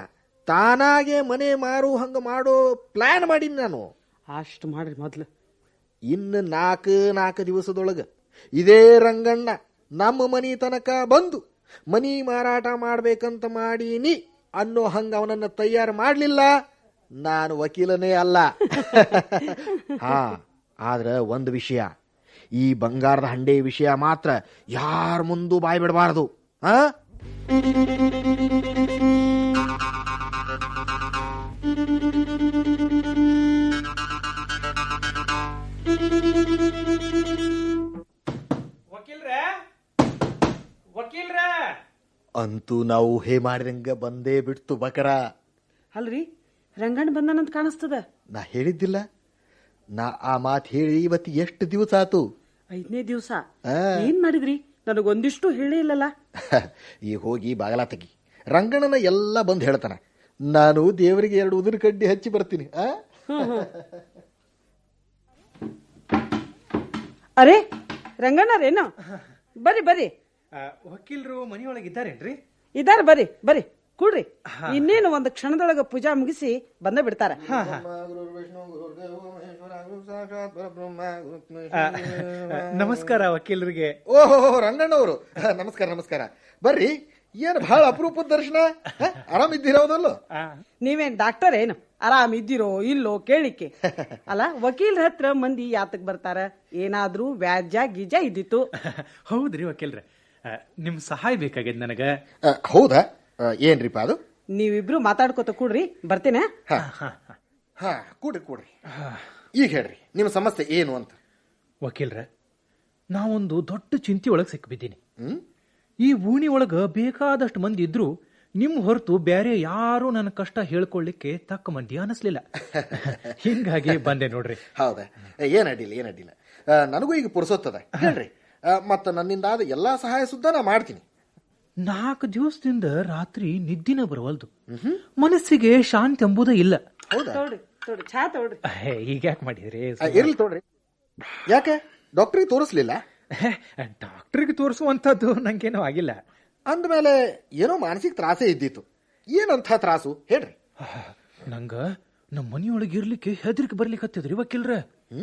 ತಾನಾಗೆ ಮನೆ ಮಾರು ಹಂಗ ಮಾಡೋ ಪ್ಲಾನ್ ಮಾಡೀನಿ ನಾನು. ಅಷ್ಟು ಮಾಡ್ರಿ ಮೊದ್ಲು. ಇನ್ನು ನಾಲ್ಕು ನಾಲ್ಕು ದಿವಸದೊಳಗ ಇದೇ ರಂಗಣ್ಣ ನಮ್ಮ ಮನಿ ತನಕ ಬಂದು ಮನಿ ಮಾರಾಟ ಮಾಡ್ಬೇಕಂತ ಮಾಡೀನಿ ಅನ್ನೋ ಹಂಗ ಅವನನ್ನ ತಯಾರು ಮಾಡಲಿಲ್ಲ ನಾನು ವಕೀಲನೇ ಅಲ್ಲ. ಹಾ ಆದ್ರೆ ಒಂದು ವಿಷಯ ಈ ಬಂಗಾರದ ಹಂಡೆ ವಿಷಯ ಮಾತ್ರ ಯಾರ ಮುಂದೂ ಬಾಯಿ ಬಿಡಬಾರದು ಹಾ ವಕೀಲ್ರೆ? ವಕೀಲ್ರೆ? ಅಂತೂ ನಾವು ಹೇ ಮಾಡಿದಂಗ ಬಂದೇ ಬಿಡ್ತು ಬಕರ. ಅಲ್ರಿ ರಂಗಣ್ಣ ಬಂದಾನಂತ ಕಾಣಿಸ್ತದ. ನಾ ಹೇಳಿದ್ದಿಲ್ಲ. ನಾ ಆ ಮಾತು ಹೇಳಿ ಇವತ್ತು ಎಷ್ಟು ದಿವಸ ಆತು? ಐದನೇ ದಿವಸ. ಏನ್ ಮಾಡಿದ್ರಿ? ನನಗೊಂದಿಷ್ಟು ಹೇಳೇ ಇಲ್ಲಲ್ಲ ಈಗ ಹೋಗಿ ಬಾಗಲ ತೆಗಿ. ರಂಗಣ್ಣನ ಎಲ್ಲ ಬಂದು ಹೇಳ್ತಾನೆ. ನಾನು ದೇವರಿಗೆ ಎರಡು ಉದುರು ಕಡ್ಡಿ ಹಚ್ಚಿ ಬರ್ತೀನಿ ಆ? ಅರೆ ರಂಗಣ್ಣರೇನು? ಬರ್ರಿ ಬರ್ರಿ ವಕೀಲರು ಮನೆಯೊಳಗಿದ್ದಾರೇನ್ರಿ? ಇದ್ದಾರೆ ಬರ್ರಿ ಬರ್ರಿ ಕೂಡ್ರಿ. ಇನ್ನೇನು ಒಂದು ಕ್ಷಣದೊಳಗ ಪೂಜಾ ಮುಗಿಸಿ ಬಂದ ಬಿಡ್ತಾರ. ನಮಸ್ಕಾರ ವಕೀಲರಿಗೆ. ಓಹೋ ರಂಗಣ್ಣವರು. ನಮಸ್ಕಾರ ನಮಸ್ಕಾರ. ಬರ್ರಿ ಏನ್ ಬಹಳ ಅಪರೂಪದ ದರ್ಶನ? ಆರಾಮ ಇದ್ದಿರೋದಲ್ಲೋ ನೀವೇನ್ ಡಾಕ್ಟರ್ ಏನು? ಆರಾಮ್ ಇದ್ದೀರೋ ಇಲ್ಲೋ ಕೇಳಿಕೆ ಅಲ್ಲ ವಕೀಲರ ಹತ್ರ ಮಂದಿ ಯಾತಕ್ ಬರ್ತಾರ? ಏನಾದ್ರೂ ವ್ಯಾಜ್ಯ ಗೀಜ ಇದ್ದಿತ್ತು. ಹೌದ್ರಿ ವಕೀಲ್ರೆ. ನಿಮ್ ಸಹಾಯ ಬೇಕಾಗ್ಯದ ನನಗ. ಹೌದಾ? ಏನ್ರಿಪ್ಪ ಅದು? ನೀವಿಬ್ರು ಮಾತಾಡ್ಕೋತ ಕೂಡ್ರಿ ಬರ್ತೇನೆ? ಹಾ. ಕೂಡ್ರಿ ಕೂಡ್ರಿ. ಈಗ ಹೇಳ್ರಿ ನಿಮ್ಮ ಸಮಸ್ಯೆ ಏನು ಅಂತ. ವಕೀಲ್ರೆ ನಾವೊಂದು ದೊಡ್ಡ ಚಿಂತೆ ಒಳಗೆ ಸಿಕ್ಬಿದ್ದೀನಿ. ಹ್ಮ್? ಈ ಓಣಿ ಒಳಗ ಬೇಕಾದಷ್ಟು ಮಂದಿ ಇದ್ರು ನಿಮ್ ಹೊರತು ಬೇರೆ ಯಾರು ನನ್ನ ಕಷ್ಟ ಹೇಳ್ಕೊಳ್ಳಿಕ್ಕೆ ತಕ್ಕ ಮಂದಿ ಅನಿಸ್ಲಿಲ್ಲ. ಹಿಂಗಾಗಿ ಬಂದೆ ನೋಡ್ರಿ. ಹೌದಾ? ಏನ್ ಅಡ್ಡಿಲ್ಲ ಏನ್ ಅಡ್ಡಿಲ್ಲ. ನನಗೂ ಈಗ ಪುರ್ಸೋತದ ಹೇಳ್ರಿ. ಮತ್ತೆ ಮತ್ತ ನನ್ನಿಂದಾದ ಎಲ್ಲಾ ಸಹಾಯ ಸುದ್ದ ನಾ ಮಾಡ್ತೀನಿ. ನಾಲ್ಕು ದಿವಸದಿಂದ ರಾತ್ರಿ ನಿದ್ದಿನ ಬರವಲ್ದು. ಮನಸ್ಸಿಗೆ ಶಾಂತಿ ಎಂಬುದೇ ಇಲ್ಲ. ಈಗ ಯಾಕೆ ಮಾಡಿದ್ರಿ? ಇರ್ಲಿ ತೋಡ್ರಿ. ಯಾಕೆ? ಡಾಕ್ಟ್ರಿಗೆ ತೋರಿಸ್ಲಿಲ್ಲ? ಡಾಕ್ಟರ್ಗೆ ತೋರಿಸುವಂತದ್ದು ನಂಗೇನೋ ಆಗಿಲ್ಲ. ಅಂದಮೇಲೆ ಏನೋ ಮಾನಸಿಕ ತ್ರಾಸೇ ಇದ್ದಿತ್ತು. ಏನಂತ ತ್ರಾಸು? ಹೇಳ್ರಿ. ನಂಗ ನಮ್ಮ ಮನೆಯೊಳಗೆ ಇರ್ಲಿಕ್ಕೆ ಹೆದರಿಕೆ ಬರ್ಲಿಕ್ಕತ್ತದ್ರಿ ವಕೀಲ್ರ.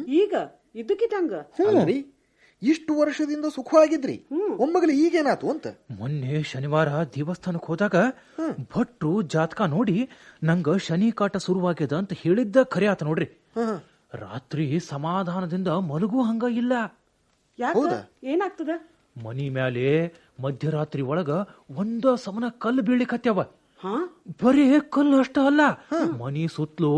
ಈಗ? ಇದಕ್ಕಿಟ್ಟಂಗ ಇಷ್ಟು ವರ್ಷದಿಂದ ಸುಖವಾಗಿದ್ರಿ. ಒಮ್ಮಗಲಿ ಈಗೇನಾತು ಅಂತ? ಮೊನ್ನೆ ಶನಿವಾರ ದೇವಸ್ಥಾನಕ್ಕೆ ಹೋದಾಗ ಭಟ್ರು ಜಾತಕ ನೋಡಿ ನಂಗ ಶನಿ ಕಾಟ ಶುರುವಾಗ್ಯದ ಅಂತ ಹೇಳಿದ್ದ ಖರೆ ಆತ ನೋಡ್ರಿ ರಾತ್ರಿ ಸಮಾಧಾನದಿಂದ ಮಲಗು ಹಂಗ ಇಲ್ಲ. ಯಾಕ? ಏನಾಗ್ತದ? ಮನಿ ಮ್ಯಾಲೆ ಮಧ್ಯರಾತ್ರಿ ಒಳಗ ಒಂದ ಸಮನ ಕಲ್ಲು ಬೀಳ್ಲಿಕತ್ಯಾವ. ಹಾ? ಬರೀ ಕಲ್ಲು ಅಷ್ಟ ಅಲ್ಲ. ಮನಿ ಸುತ್ತಲೂ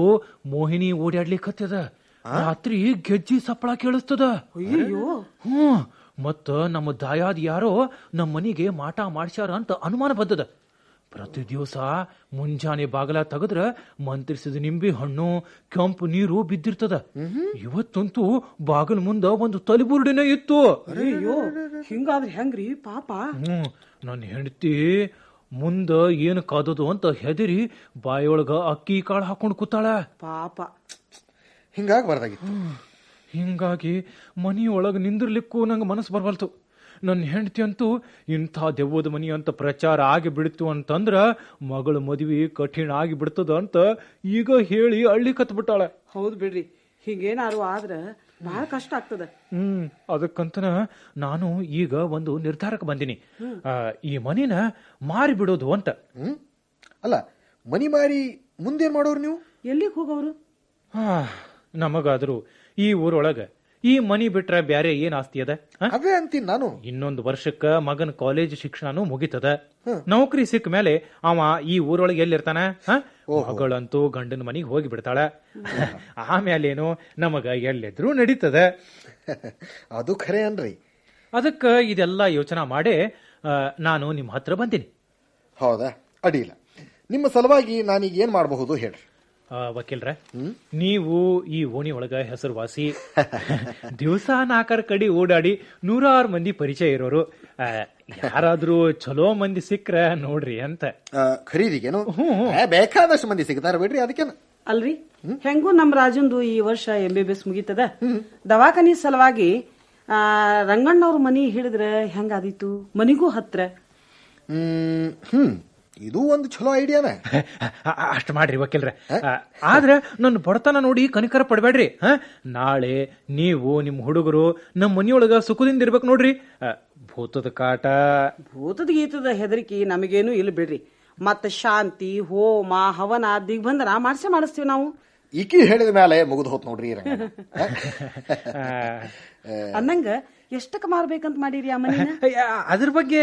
ಮೋಹಿನಿ ಓಡಾಡ್ಲಿಕತ್ತದ ರಾತ್ರಿ ಗೆಜ್ಜಿ ಸಪ್ಪಳ ಕೇಳಿಸ್ತದ. ಅಯ್ಯೋ ಹ್ಮ್ ಮತ್ತ ನಮ್ಮ ದಾಯಾದ್ ಯಾರೋ ನಮ್ಮ ಮನಿಗೆ ಮಾಟ ಮಾಡ್ಸ್ಯಾರ ಅಂತ ಅನುಮಾನ ಬಂದದ. ಪ್ರತಿ ದಿವಸ ಮುಂಜಾನೆ ಬಾಗಲ ತೆಗದ್ರ ಮಂತ್ರಿಸಿದ ನಿಂಬೆ ಹಣ್ಣು ಕೆಂಪು ನೀರು ಬಿದ್ದಿರ್ತದ. ಇವತ್ತಂತೂ ಬಾಗಲ್ ಮುಂದ ಒಂದು ತಲಿಬುರುಡಿನೇ ಇತ್ತು. ಅಯ್ಯೋ ಹಿಂಗಾದ್ರೆ ಹೆಂಗ್ರಿ ಪಾಪ? ಹ್ಮ್ ನನ್ನ ಹೆಂಡತಿ ಮುಂದ ಏನು ಕಾದದು ಅಂತ ಹೆದರಿ ಬಾಯೊಳಗ ಅಕ್ಕಿ ಕಾಳು ಹಾಕೊಂಡು ಕೂತಾಳ. ಪಾಪ. ಹಿಂಗಾಗಿ ಬರ್ದಾಗಿತ್ತು ಹಿಂಗಾಗಿ ಮನೆಯೊಳಗೆ ನಿಂದಿರ್ಲಿಕ್ಕೂ ನಂಗೆ ಮನಸ್ಸು ಬರಬಾರ್ದು ನನ್ನ ಹೆಂಡತಿ ಅಂತೂ ಇಂಥ ದೆವ್ವದ ಮನಿ ಅಂತ ಪ್ರಚಾರ ಆಗಿ ಬಿಡ್ತು ಅಂತಂದ್ರ ಮಗಳ ಮದುವೆ ಕಠಿಣ ಆಗಿ ಬಿಡ್ತದ ಅಂತ ಈಗ ಹೇಳಿ ಅಳ್ಳಿ ಕತ್ಬಿಟ್ಟಾಳ. ಹೌದು ಬಿಡ್ರಿ. ಹಿಂಗೇನಾರು ಆದ್ರ ಬಹಳ ಕಷ್ಟ ಆಗ್ತದ. ಹ್ಮ್. ಅದಕ್ಕಂತನ ನಾನು ಈಗ ಒಂದು ನಿರ್ಧಾರಕ್ಕೆ ಬಂದಿನಿ. ಈ ಮನಿನ ಮಾರಿ ಬಿಡೋದು ಅಂತ. ಹ್ಮ್. ಅಲ್ಲ ಮನಿ ಮಾರಿ ಮುಂದೇನ್ ಮಾಡೋರು ನೀವು? ಎಲ್ಲಿಗೆ ಹೋಗೋರು ಹಾ ನಮಗಾದ್ರು ಈ ಊರೊಳಗ ಈ ಮನಿ ಬಿಟ್ರೆ ಬ್ಯಾರೆ ಏನ್ ಆಸ್ತಿ ಅದ? ಅದೇ ಅಂತೀನಿ ನಾನು. ಇನ್ನೊಂದು ವರ್ಷಕ್ಕ ಮಗನ ಕಾಲೇಜ್ ಶಿಕ್ಷಣನು ಮುಗಿತದ. ನೌಕರಿ ಸಿಕ್ಕ ಮೇಲೆ ಅವ ಈ ಊರೊಳಗೆ ಎಲ್ಲಿರ್ತಾನ? ಮಗಳಂತೂ ಗಂಡನ ಮನಿಗೆ ಹೋಗಿ ಬಿಡ್ತಾಳ ಆಮೇಲೇನು ನಮಗ ಎಲ್ಲೆದ್ರೂ ನಡೀತದ. ಅದು ಖರೆ ಅನ್ರಿ. ಅದಕ್ಕ ಇದೆಲ್ಲ ಯೋಚನಾ ಮಾಡಿ ನಾನು ನಿಮ್ಮ ಹತ್ರ ಬಂದೀನಿ. ಹೌದಾ? ಅಡಿಲ್ಲ ನಿಮ್ಮ ಸಲುವಾಗಿ ನಾನೀಗ ಏನ್ ಮಾಡಬಹುದು ಹೇಳ್ರಿ. ವಕೀಲ್ರ ನೀವು ಈ ಓಣಿ ಒಳಗ ಹೆಸರುವಾಸಿ. ದಿವಸ ನಾಕರ ಕಡೆ ಓಡಾಡಿ ನೂರಾರು ಮಂದಿ ಪರಿಚಯ ಇರೋರು. ಯಾರಾದ್ರೂ ಚಲೋ ಮಂದಿ ಸಿಕ್ರೆ ನೋಡ್ರಿ ಅಂತ. ಖರೀದಿಗೇನು? ಬೇಕಾದಷ್ಟು ಮಂದಿ ಸಿಗ್ತಾರ ಬಿಡ್ರಿ ಅದಕ್ಕೇನು? ಅಲ್ರಿ? ಹೆಂಗೂ ನಮ್ ರಾಜಂದು ಈ ವರ್ಷ ಎಂ ಬಿ ಬಿ ಎಸ್ ಮುಗೀತದ. ದವಾಖಾನಿ ಸಲುವಾಗಿ ರಂಗಣ್ಣವ್ರ ಮನಿ ಹಿಡಿದ್ರ ಹೆಂಗಾದಿತ್ತು ಮನಿಗೂ ಹತ್ರ. ಹ್ಮ್ ಹ್ಮ್. ಇದು ಒಂದು ಚಲೋ ಐಡಿಯಾನ. ಅಷ್ಟು ಮಾಡ್ರಿ ವಕೀಲ್ರೆ. ಆದ್ರೆ ನನ್ನ ಬಡತನ ನೋಡಿ ಕನಿಕರ ಪಡಬೇಡ್ರಿ ಹ? ನಾಳೆ ನೀವು ನಿಮ್ಮ ಹುಡುಗರು ನಮ್ಮ ಮನೆಯೊಳಗ ಸುಖದಿಂದ ಇರ್ಬೇಕು ನೋಡ್ರಿ. ಭೂತದ ಕಾಟ. ಭೂತದ ಗೀತದ ಹೆದರಿಕೆ ನಮಗೇನು ಇಲ್ಲ ಬಿಡ್ರಿ. ಮತ್ತೆ ಶಾಂತಿ ಹೋಮ ಹವನ ದಿಗ್ಬಂಧನ ಮಾಡಿಸೇ ಮಾಡಿಸ್ತೀವಿ ನಾವು. ಈಕಿ ಹೇಳಿದ ಮೇಲೆ ಮುಗಿದು ಹೋತ್ ನೋಡ್ರಿ ರಂಗಣ್ಣ. ಅನ್ನಂಗ ಎಷ್ಟಕ್ಕೆ ಮಾರ್ಬೇಕಂತ ಮಾಡಿರಿ ಆ ಮನಿನ? ಅದ್ರ ಬಗ್ಗೆ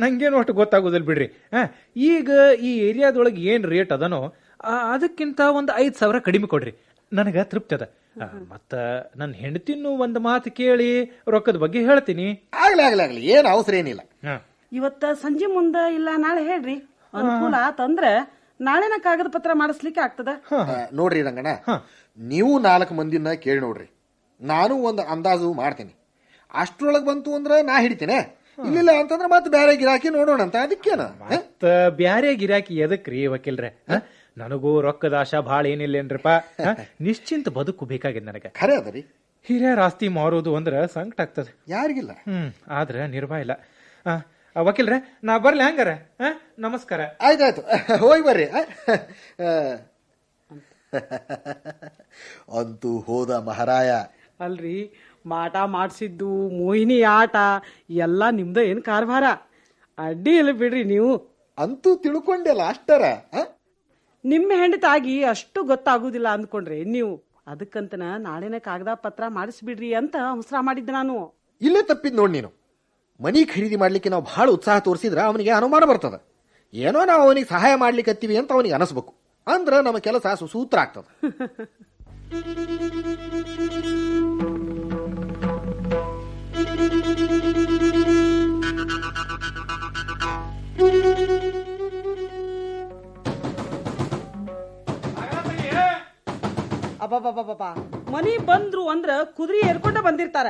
ನಂಗೇನು ಅಷ್ಟು ಗೊತ್ತಾಗೋದಿಲ್ಲ ಬಿಡ್ರಿ. ಆ, ಈಗ ಈ ಏರಿಯಾದೊಳಗೆ ಏನ್ ರೇಟ್ ಅದನೋ ಆ, ಅದಕ್ಕಿಂತ ಒಂದು ಐದ್ ಸಾವಿರ ಕಡಿಮೆ ಕೊಡ್ರಿ. ನನಗ ತೃಪ್ತಿ ಅದ. ಆ, ಮತ್ತ ನನ್ನ ಹೆಂಡತಿನೂ ಒಂದು ಮಾತು ಕೇಳಿ ರೊಕ್ಕದ ಬಗ್ಗೆ ಹೇಳ್ತೀನಿ. ಆಗ್ಲಿ ಆಗ್ಲಿ ಆಗ್ಲಿ. ಏನ್ ಅವಸರ ಏನಿಲ್ಲ. ಇವತ್ತ ಸಂಜೆ ಮುಂದ ಇಲ್ಲ ನಾಳೆ ಹೇಳ್ರಿ. ಅನುಕೂಲ ಆತಂದ್ರ ನಾಳೆನ ಕಾಗದ ಪತ್ರ ಮಾಡಿಸ್ಲಿಕ್ಕೆ ಆಗ್ತದ? ಆ, ನೋಡ್ರಿ ರಂಗಣ್ಣ. ನೀವು ನಾಲ್ಕು ಮಂದಿನ ಕೇಳಿ ನೋಡ್ರಿ. ನಾನು ಒಂದು ಅಂದಾಜು ಮಾಡ್ತೀನಿ. ಅಷ್ಟ್ರೊಳಗೆ ಬಂತು ಅಂದ್ರೆ ನಾ ಹಿಡಿತೇನೆ. ಇಲ್ಲಿಲ್ಲ ಅಂತಂದ್ರೆ ಮತ್ತೆ ಬೇರೆ ಗಿರಾಕಿ ನೋಡೋಣ ಅಂತ. ಅದಕ್ಕೇನ? ಮತ್ತ ಬ್ಯಾರೆ ಗಿರಾಕಿ ಎದಕ್ರಿ ವಕೀಲ್ರೆ? ನನಗೂ ರೊಕ್ಕದ ಆಶಾ ಭಾಳ ಏನಿಲ್ಲೇನ್ರಪ್ಪ? ಆ? ನಿಶ್ಚಿಂತ ಬದುಕು ಬೇಕಾಗಿದೆ ನನಗೆ. ಖರೆ ಅದರಿ. ರೀ ಹಿರಿಯರ ಆಸ್ತಿ ಮಾರೋದು ಅಂದ್ರ ಸಂಕಟ ಆಗ್ತದೆ. ಯಾರಿಗಿಲ್ಲ? ಹ್ಮ್ ಆದ್ರೆ ನಿರ್ಭಯ ಇಲ್ಲ. ಆ, ವಕೀಲ್ರೆ ನಾ ಬರ್ಲಿ ಹಂಗಾರ? ನಮಸ್ಕಾರ. ಆಯ್ತಾಯ್ತು. ಹೋಗಿ ಬರ್ರಿ. ಅಂತೂ ಹೋದ ಮಹಾರಾಯ. ಅಲ್ರಿ ಮಾಟ ಮಾಡಿಸಿದ್ದು ಮೋಹಿನಿ ಆಟ ಎಲ್ಲ ನಿಮ್ದ ಏನ್ ಕಾರ್ಭಾರ? ಅಡ್ಡಿ ಇಲ್ಲ ಬಿಡ್ರಿ ನೀವು. ಅಂತೂ ತಿಳ್ಕೊಂಡೆಲ್ಲ ಅಷ್ಟರ ನಿಮ್ಮ ಹೆಂಡತಾಗಿ ಅಷ್ಟು ಗೊತ್ತಾಗುದಿಲ್ಲ ಅಂದ್ಕೊಂಡ್ರೆ ನೀವು ಅದಕ್ಕಂತನ ನಾಳೆನ ಕಾಗದ ಪತ್ರ ಮಾಡಿಸ್ಬಿಡ್ರಿ ಅಂತ ಅವಸರ ಮಾಡಿದ್ದೆ ನಾನು. ಇಲ್ಲೇ ತಪ್ಪಿದ್ ನೋಡಿ ನೀನು. ಮನಿ ಖರೀದಿ ಮಾಡ್ಲಿಕ್ಕೆ ನಾವು ಬಹಳ ಉತ್ಸಾಹ ತೋರಿಸಿದ್ರೆ ಅವನಿಗೆ ಅನುಮಾನ ಬರ್ತದೆ. ಏನೋ ನಾವು ಅವನಿಗೆ ಸಹಾಯ ಮಾಡ್ಲಿಕ್ಕತ್ತೀವಿ ಅಂತ ಅವನಿಗೆ ಅನಿಸ್ಬೇಕು. ಅಂದ್ರೆ ನಮ್ಮ ಕೆಲಸ ಸುಸೂತ್ರ ಆಗ್ತದ. ಮನಿ ಬಂದ್ರು ಅಂದ್ರ ಕುದುರೆ ಏರ್ಕೊಂಡ ಬಂದಿರ್ತಾರ.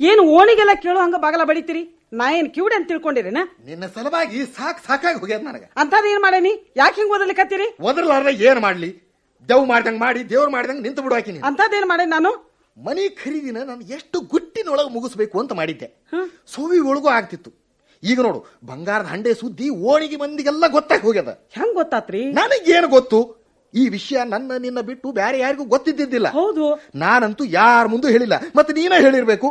ಏನು ಓಣಿಗೆಲ್ಲ ಕೇಳೋ ಹಂಗ ಬಾಗಲ ಬಡಿತೀರಿ? ನಾ ಏನ್ ಕಿವಿಡೆ ಅಂತ ತಿಳ್ಕೊಂಡಿರೇನ? ನಿನ್ನ ಸಲುವಾಗಿ ಸಾಕ್ ಸಾಕಾಗಿ ಹೋಗ್ಯದ ನನಗೆ. ಅಂತದ್ ಏನ್ ಮಾಡೇನಿ ಯಾಕೆ ಹಿಂಗ್ ಓದಲಿಕ್ಕತ್ತೀರಿ ಒದರ್ಲಾರ್ದ ಏನ್ ಮಾಡ್ಲಿ? ದೇವ್ ಮಾಡ್ದಂಗ್ ಮಾಡಿ ದೇವ್ರು ಮಾಡ್ದಂಗ್ ನಿಂತು ಬಿಡುವಾಕಿ ನೀನು ಅಂತದೇನ್ ಮಾಡೇನಿ ನಾನು? ಮನಿ ಖರೀದಿನ ನಾನು ಎಷ್ಟು ಗುಟ್ಟಿನೊಳಗೆ ಮುಗಿಸ್ಬೇಕು ಅಂತ ಮಾಡಿದ್ದೆ. ಸೋವಿ ಒಳಗೂ ಆಗ್ತಿತ್ತು. ಈಗ ನೋಡು ಬಂಗಾರದ ಹಂಡೆ ಸುದ್ದಿ ಓಣಿಗೆ ಮಂದಿಗೆಲ್ಲ ಗೊತ್ತಾಗಿ ಹೋಗ್ಯದ. ಹೆಂಗ್ ಗೊತ್ತಾತ್ರಿ? ನನಗೇನು ಗೊತ್ತು? ಈ ವಿಷಯ ನನ್ನ ನಿನ್ನ ಬಿಟ್ಟು ಬೇರೆ ಯಾರಿಗೂ ಗೊತ್ತಿದ್ದಿದ್ದಿಲ್ಲ. ಹೌದು. ನಾನಂತೂ ಯಾರ ಮುಂದೂ ಹೇಳಿಲ್ಲ. ಮತ್ತೆ ನೀನೇ ಹೇಳಿರ್ಬೇಕು?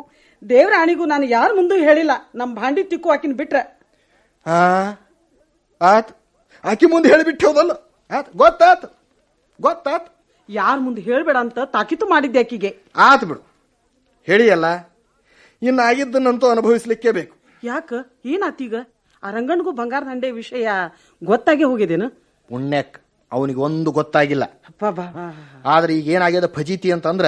ದೇವ್ರ ಆಣಿಗೂ ನಾನು ಯಾರ ಮುಂದೆ ಹೇಳಿಲ್ಲ. ನಮ್ ಭಾಂಡಿ ತಿಕ್ಕು ಆಕಿನ ಬಿಟ್ರೆ. ಆ ಆತ್. ಆಕಿ ಮುಂದೆ ಹೇಳಿಬಿಟ್ಟು ಹೋದಲ್ಲ? ಆತ್ ಗೊತ್ತಾತ್. ಗೊತ್ತಾತ್. ಯಾರ ಮುಂದೆ ಹೇಳ್ಬೇಡ ಅಂತ ತಾಕೀತು ಮಾಡಿದ್ದೆ ಆಕಿಗೆ. ಆತ್ ಬಿಡು. ಹೇಳಿಯಲ್ಲ ಇನ್ನು ಆಗಿದ್ದನ್ನಂತೂ ಅನುಭವಿಸ್ಲಿಕ್ಕೆ ಬೇಕು. ಯಾಕ? ಏನಾತೀಗ ಆ ರಂಗಣ್ಗೂ ಬಂಗಾರದ ಹಂಡೆ ವಿಷಯ ಗೊತ್ತಾಗೆ ಹೋಗಿದೇನು? ಪುಣ್ಯಕ್. ಅವನಿಗೆ ಒಂದು ಗೊತ್ತಾಗಿಲ್ಲ. ಆದ್ರೆ ಈಗ ಏನಾಗ್ಯದ ಫಜೀತಿ ಅಂತಂದ್ರ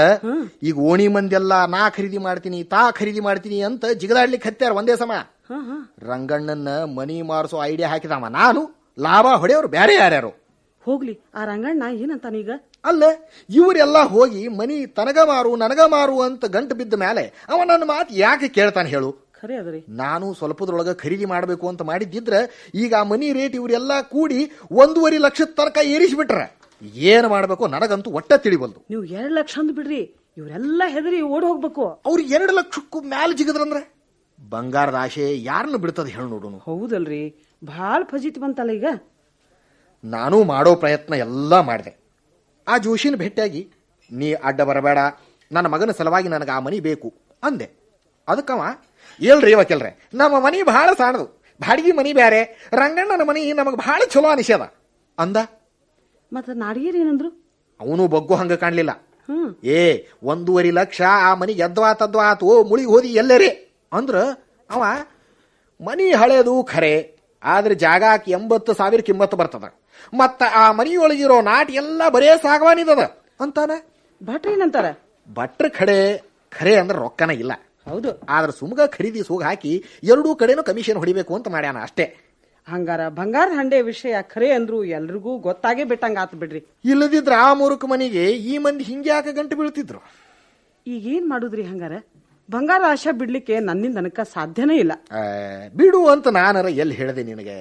ಈಗ ಓಣಿ ಮಂದಿಯೆಲ್ಲ ನಾ ಖರೀದಿ ಮಾಡ್ತೀನಿ ತಾ ಖರೀದಿ ಮಾಡ್ತೀನಿ ಅಂತ ಜಿಗದಾಡ್ಲಿಕ್ಕೆ ಹತ್ಯಾರ ಒಂದೇ ಸಮ. ರಂಗಣ್ಣನ ಮನಿ ಮಾರಿಸೋ ಐಡಿಯಾ ಹಾಕಿದವ ನಾನು ಲಾಭ ಹೊಡೆಯವ್ರು ಬೇರೆ ಯಾರ್ಯಾರು? ಹೋಗ್ಲಿ ಆ ರಂಗಣ್ಣ ಏನಂತಾನೀಗ? ಅಲ್ಲ ಇವರೆಲ್ಲ ಹೋಗಿ ಮನಿ ತನಗ ಮಾರು ನನಗ ಮಾರು ಅಂತ ಗಂಟು ಬಿದ್ದ ಮೇಲೆ ಅವ ನನ್ನ ಮಾತು ಯಾಕೆ ಕೇಳ್ತಾನೆ ಹೇಳು? ಖರೆ ಅದರಿ ನಾನು ಸ್ವಲ್ಪದ್ರೊಳಗೆ ಖರೀದಿ ಮಾಡಬೇಕು ಅಂತ ಮಾಡಿದ್ದಿದ್ರೆ ಈಗ ಆ ಮನಿ ರೇಟ್ ಇವರೆಲ್ಲ ಕೂಡಿ ಒಂದೂವರೆ ಲಕ್ಷದ ತನಕ ಏರಿಸಿಬಿಟ್ರ ಏನು ಮಾಡಬೇಕು ನನಗಂತೂ ಒಟ್ಟ ತಿಳಿಬಲ್ದು ನೀವು ಎರಡು ಲಕ್ಷ ಅಂದ್ ಬಿಡ್ರಿ ಇವರೆಲ್ಲ ಹೆದರಿ ಓಡ್ ಹೋಗ್ಬೇಕು. ಅವ್ರು ಎರಡು ಲಕ್ಷಕ್ಕೂ ಮ್ಯಾಲ ಜಿಗದ್ರಂದ್ರೆ? ಬಂಗಾರದ ಆಶೆ ಯಾರನ್ನ ಬಿಡ್ತದೆ ಹೇಳಿ ನೋಡೋನು ಹೌದಲ್ರಿ ಭಾಳ ಫಜಿತ್ ಬಂತಲ್ಲ ಈಗ. ನಾನು ಮಾಡೋ ಪ್ರಯತ್ನ ಎಲ್ಲ ಮಾಡಿದೆ. ಆ ಜೋಶಿನ ಭೇಟಿಯಾಗಿ ನೀ ಅಡ್ಡ ಬರಬೇಡ ನನ್ನ ಮಗನ ಸಲುವಾಗಿ ನನಗೆ ಆ ಮನಿ ಬೇಕು ಅಂದೆ. ಅದಕ್ಕವ ಏಳ್ರಿ ವಕೀಲ್ರೆ ನಮ್ಮ ಮನಿ ಬಹಳ ಸಾಣದು. ಬಾಡಿಗೆ ಮನಿ ಬ್ಯಾರೆ ರಂಗಣ್ಣನ ಮನಿ ನಮಗೆ ಬಹಳ ಚಲೋ ಅನಿಸ್ಯದ. ಅಂದ? ಮತ್ತ ನಾಡಿಗೇರ್ ಏನಂದ್ರು? ಅವನು ಬಗ್ಗು ಹಂಗ ಕಾಣ್ಲಿಲ್ಲ. ಏ ಒಂದೂವರೆ ಲಕ್ಷ ಆ ಮನಿ ಎದ್ವಾ ತದ್ವಾ ಆತು ಓ ಮುಳಿಗೆ ಹೋದಿ ಎಲ್ಲರೇ ಅಂದ್ರ ಅವ ಮನಿ ಹಳೆದು ಖರೆ ಆದ್ರೆ ಜಾಗಕ್ಕೆ ಎಂಬತ್ತು ಸಾವಿರ ಕಿಮ್ಮತ್ತು ಬರ್ತದ. ಮತ್ತ ಆ ಮನಿಯೊಳಗಿರೋ ನಾಟಿ ಎಲ್ಲ ಬರೇ ಸಾಗವಾನಿದದ. ಅಂತಾನ? ಭಟ್ರ ಏನಂತಾರ? ಭಟ್ರ ಖಡೆ ಖರೆ ಅಂದ್ರೆ ರೊಕ್ಕನ ಇಲ್ಲ. ಹೌದು. ಆದ್ರೆ ಸುಮ್ಗ ಖರೀದಿ ಸೂಗ್ ಹಾಕಿ ಎರಡೂ ಕಡೆನೂ ಕಮಿಷನ್ ಹೊಡಿಬೇಕು ಅಂತ ಮಾಡ್ಯಾನ ಅಷ್ಟೇ. ಹಂಗಾರ ಬಂಗಾರ ಹಂಡೆ ವಿಷಯ ಖರೆ ಅಂದ್ರು ಎಲ್ರಿಗೂ ಗೊತ್ತಾಗೇ ಬಿಟ್ಟಂಗ ಆತ್ ಬಿಡ್ರಿ. ಇಲ್ಲದಿದ್ರ ಆ ಮೂರುಕ ಮನೆಗೆ ಈ ಮಂದಿ ಹಿಂಗೆ ಯಾಕೆ ಗಂಟು ಬೀಳ್ತಿದ್ರು? ಈಗ ಏನ್ ಮಾಡುದ್ರಿ ಹಂಗಾರ? ಬಂಗಾರ ಆಶಾ ಬಿಡ್ಲಿಕ್ಕೆ ನನ್ನಿಂದ ಅನಕ ಸಾಧ್ಯನೇ ಇಲ್ಲ. ಆ, ಬಿಡು ಅಂತ ನಾನರ ಎಲ್ಲಿ ಹೇಳಿದೆ ನಿನಗೆ?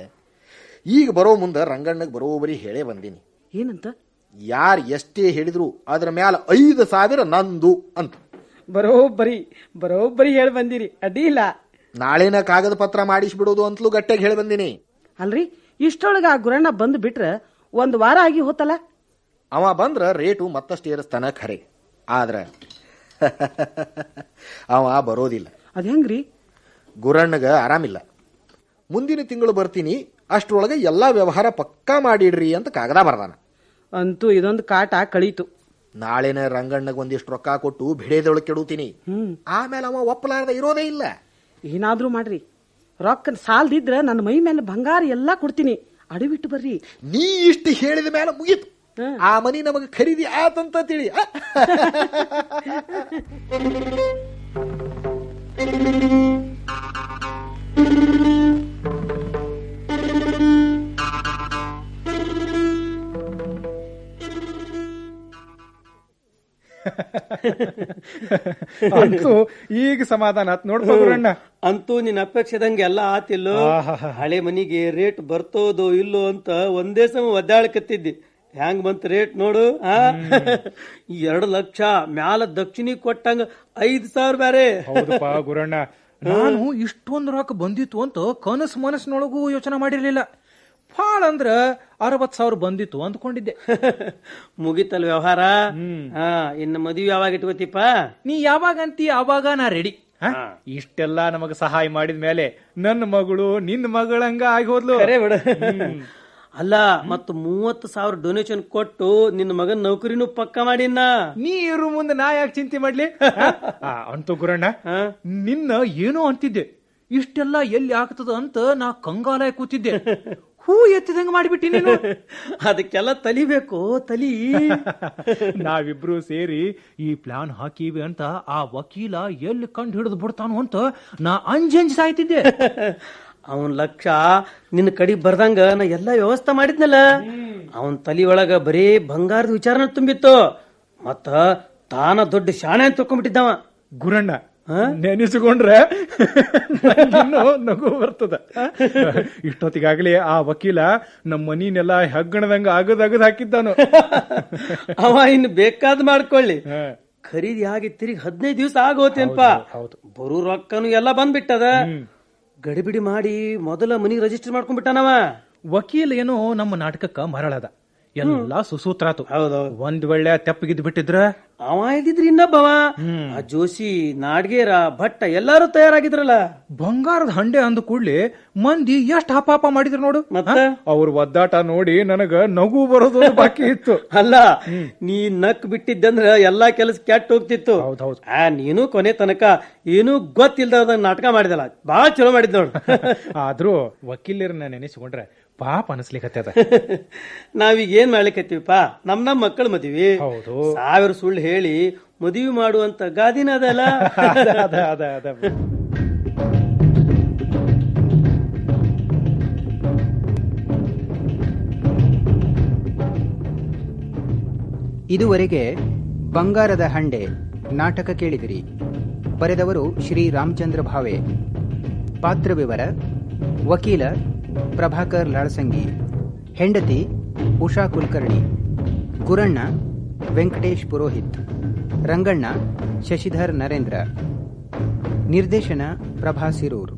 ಈಗ ಬರೋ ಮುಂದೆ ರಂಗಣ್ಣಗೆ ಬರೋಬರಿ ಹೇಳೇ ಬಂದೀನಿ. ಏನಂತ? ಯಾರು ಎಷ್ಟೇ ಹೇಳಿದ್ರು ಅದ್ರ ಮ್ಯಾಲ ಐದು ಸಾವಿರ ನಂದು ಅಂತ. ಬರೋಬ್ಬರಿ ಬರೋಬ್ಬರಿ ಹೇಳಿ ಬಂದಿರಿ. ಅಡ್ಡಿ ಇಲ್ಲ. ನಾಳಿನ ಕಾಗದ ಪತ್ರ ಮಾಡಿಸ್ಬಿಡೋದು ಅಂತಲೂ ಗಟ್ಟಿಗೆ ಹೇಳಿ ಬಂದಿನಿ. ಅಲ್ರಿ? ಇಷ್ಟೊಳಗ ಆ ಗುರಣ್ಣ ಬಂದು ಬಿಟ್ರೆ ಒಂದ್ ವಾರ ಆಗಿ ಹೋತಲ್ಲ? ಅವ ಬಂದ್ರ ರೇಟು ಮತ್ತಷ್ಟು ಏರಿಸ್ತಾನ ಖರೆ. ಆದ್ರ ಅವ ಬರೋದಿಲ್ಲ. ಅದ್ ಹೆಂಗ್ರಿ? ಗುರಣ್ಣಗ ಆರಾಮಿಲ್ಲ. ಮುಂದಿನ ತಿಂಗಳು ಬರ್ತೀನಿ ಅಷ್ಟರೊಳಗೆ ಎಲ್ಲಾ ವ್ಯವಹಾರ ಪಕ್ಕಾ ಮಾಡಿಡ್ರಿ ಅಂತ ಕಾಗದ ಬರ್ದಾನ. ಅಂತೂ ಇದೊಂದು ಕಾಟ ಕಳೀತು. ನಾಳೆನ ರಂಗಣ್ಣಗೆ ಒಂದಿಷ್ಟು ರೊಕ್ಕ ಕೊಟ್ಟು ಬಿಡೇದೊಳಗೆ ಕೆಡುತ್ತೀನಿ ಆಮೇಲೆ ಅವ ಒಪ್ಪಲಾರ್ದ ಇರೋದೇ ಇಲ್ಲ. ಏನಾದ್ರೂ ಮಾಡ್ರಿ. ರೊಕ್ಕ ಸಾಲ್ದಿದ್ರ ನನ್ನ ಮೈ ಮೇಲೆ ಬಂಗಾರ ಎಲ್ಲಾ ಕೊಡ್ತೀನಿ. ಅಡಿಬಿಟ್ಟು ಬರ್ರಿ. ನೀ ಇಷ್ಟು ಹೇಳಿದ ಮೇಲೆ ಮುಗಿತು. ಆ ಮನಿ ನಮಗೆ ಖರೀದಿ ಆತಂತ ತಿಳಿ? ಅಂತೂ ಈಗ ಸಮಾಧಾನ ಆತ್. ಗುರಣ್ಣ ಅಂತೂ ನಿನ್ನ ಅಪೇಕ್ಷೆದಂಗೆ ಎಲ್ಲ ಆತಿಲ್ಲೋ? ಹಳೆ ಮನಿಗೆ ರೇಟ್ ಬರ್ತೋದು ಇಲ್ಲೋ ಅಂತ ಒಂದೇ ಸಮ ಒದ್ದಾಳಕತ್ತಿದ್ದಿ. ಹ್ಯಾಂಗ್ ಬಂತ ರೇಟ್ ನೋಡು ಆ? ಎರಡು ಲಕ್ಷ ಮ್ಯಾಲ ದಕ್ಷಿಣಿ ಕೊಟ್ಟಂಗ ಐದ್ ಸಾವಿರ ಬ್ಯಾರೆ. ಗುರಣ್ಣ ನಾನು ಇಷ್ಟೊಂದು ರೊಕ್ಕ ಬಂದಿತ್ತು ಅಂತ ಕನಸು ಮನಸ್ಸಿನೊಳಗೂ ಯೋಚನೆ ಮಾಡಿರ್ಲಿಲ್ಲ. ಭಾಳ ಅಂದ್ರ ಅರವತ್ ಸಾವಿರ ಬಂದಿತ್ತು ಅಂದ್ಕೊಂಡಿದ್ದೆ. ಮುಗಿತಲ್ ವ್ಯವಹಾರ? ಹಾ ಇನ್ನು ಮದುವೆ ಯಾವಾಗ ಇಟ್ಕೋತಿಪ್ಪ ನೀ ಯಾವಾಗ ಅಂತೀಯ ಅವಾಗ ನಾ ರೆಡಿ ಇಷ್ಟೆಲ್ಲ ನಮಗ ಸಹಾಯ ಮಾಡಿದ ಮೇಲೆ ನನ್ನ ಮಗಳು ನಿನ್ನ ಮಗಳಂಗ ಆಗಿ ಹೋದ್ಲು. ಬಿಡ. ಅಲ್ಲ ಮತ್ತ ಮೂವತ್ತು ಸಾವಿರ ಡೊನೇಷನ್ ಕೊಟ್ಟು ನಿನ್ನ ಮಗನ ನೌಕರಿನೂ ಪಕ್ಕ ಮಾಡಿನ ನೀ ಇರು ಮುಂದೆ ನಾ ಯಾಕೆ ಚಿಂತೆ ಮಾಡ್ಲಿ? ಅಂತು ಅಂತೂ ಗುರಣ್ಣ ನಿನ್ನ ಏನೋ ಅಂತಿದ್ದೆ. ಇಷ್ಟೆಲ್ಲ ಎಲ್ಲಿ ಆಗ್ತದ ಅಂತ ನಾ ಕಂಗಾಲಾಯ ಕೂತಿದ್ದೆ. ಹೂ ಎತ್ತಿದಂಗ ಮಾಡಿಬಿಟ್ಟಿ ನೀನು? ಅದಕ್ಕೆಲ್ಲ ತಲಿಬೇಕು ತಲಿ. ನಾವಿಬ್ರು ಸೇರಿ ಈ ಪ್ಲಾನ್ ಹಾಕಿವಿ ಅಂತ ಆ ವಕೀಲ ಎಲ್ಲಿ ಕಂಡು ಹಿಡಿದು ಬಿಡ್ತಾನು ಅಂತ ನಾ ಅಂಜಂಜ್ ಸಾಯ್ತಿದ್ದೆ. ಅವನ್ ಲಕ್ಷ ನಿನ್ನ ಕಡಿ ಬರ್ದಂಗ ನಾ ಎಲ್ಲಾ ವ್ಯವಸ್ಥೆ ಮಾಡಿದ್ನಲ್ಲ. ಅವನ್ ತಲಿ ಒಳಗ ಬರೀ ಬಂಗಾರದ ವಿಚಾರನ ತುಂಬಿತ್ತು. ಮತ್ತ ತಾನ ದೊಡ್ಡ ಶಾಣೆ ಅಂತ ತಿಳ್ಕೊಂಡ್ಬಿಟ್ಟಿದ್ದವ ಗುರಣ್ಣ ನೆನೆಸಿಕೊಂಡ್ರೆ ನಗು ಬರ್ತದ. ಇಷ್ಟೊತ್ತಿಗಾಗ್ಲಿ ಆ ವಕೀಲ ನಮ್ಮ ಮನಿನೆಲ್ಲ ಹೆಗ್ಗಣದಂಗ ಅಗದ ಅಗದ್ ಹಾಕಿದ್ದಾನು. ಅವ ಇನ್ನು ಬೇಕಾದ್ ಮಾಡ್ಕೊಳ್ಳಿ. ಖರೀದಿ ಆಗಿ ತಿರುಗಿ ಹದಿನೈದು ದಿವಸ ಆಗೋತೇನ್ಪ? ಬರು ರೊಕ್ಕನು ಎಲ್ಲ ಬಂದ್ಬಿಟ್ಟದ. ಗಡಿಬಿಡಿ ಮಾಡಿ ಮೊದಲ ಮನಿ ರಿಜಿಸ್ಟರ್ ಮಾಡ್ಕೊಂಡ್ಬಿಟ್ಟನವ. ವಕೀಲ ಏನೋ ನಮ್ಮ ನಾಟಕಕ್ಕ ಮರಳದ. ಎಲ್ಲಾ ಸುಸೂತ್ರಾತು ಹೌದು ಒಂದ್ ವೇಳೆ ತೆಪ್ಪಗಿದ್ ಬಿಟ್ಟಿದ್ರ? ಅವ ಇದ್ದಿದ್ರಿ ಇನ್ನೊಬ್ಬವ. ಆ ಜೋಶಿ ನಾಡ್ಗೇರ ಭಟ್ಟ ಎಲ್ಲಾರು ತಯಾರಾಗಿದ್ರಲ್ಲ. ಬಂಗಾರದ ಹಂಡೆ ಅಂದ ಕೂಡ್ಲಿ ಮಂದಿ ಎಷ್ಟ್ ಹಪಾಪ ಮಾಡಿದ್ರು ನೋಡು. ಮತ್ತ? ಅವ್ರ ಒದ್ದಾಟ ನೋಡಿ ನನಗ ನಗು ಬರೋದು ಬಾಕಿ ಇತ್ತು. ಅಲ್ಲ ನೀ ನಕ್ ಬಿಟ್ಟಿದ್ದಂದ್ರ ಎಲ್ಲಾ ಕೆಲಸ ಕೆಟ್ಟ ಹೋಗ್ತಿತ್ತು. ಹೌದೌದು. ಆ ನೀನು ಕೊನೆ ತನಕ ಏನು ಗೊತ್ತಿಲ್ದ ನಾಟಕ ಮಾಡಿದಲ್ಲ. ಬಾಳ ಚಲೋ ಮಾಡಿದ್ ನೋಡು. ಆದ್ರೂ ವಕೀಲರನ್ನ ನೆನೆಸಿಕೊಂಡ್ರೆ ಪಾಪ ಅನಿಸ್ಲಿಕ್ಕತ್ತದ ನಾವೀಗ ಏನ್ ಮಾಡ್ಲಿಕ್ಕತ್ತೀವಿಪ್ಪ ನಮ್ ನಮ್ ಮಕ್ಕಳು ಮದ್ವಿ. ಹೌದು. ಸಾವಿರ ಸುಳ್ಳು ಹೇಳಿ ಮದುವೆ ಮಾಡುವಂತ ಗಾದಿನ ಅದಲ್ಲ? ಅದ ಅದ ಅದ ಅದ. ಇದುವರೆಗೆ ಬಂಗಾರದ ಹಂಡೆ ನಾಟಕ ಕೇಳಿದಿರಿ. ಬರೆದವರು ಶ್ರೀ ರಾಮಚಂದ್ರ ಭಾವೆ. ಪಾತ್ರ ವಿವರ ವಕೀಲ ಪ್ರಭಾಕರ್ ಲಾಳಸಂಗಿ ಹೆಂಡತಿ ಉಷಾ ಕುಲಕರ್ಣಿ ಗುರಣ್ಣ ವೆಂಕಟೇಶ್ ಪುರೋಹಿತ್ ರಂಗಣ್ಣ ಶಶಿಧರ್ ನರೇಂದ್ರ ನಿರ್ದೇಶನ ಪ್ರಭಾ ಸಿರೂರ್.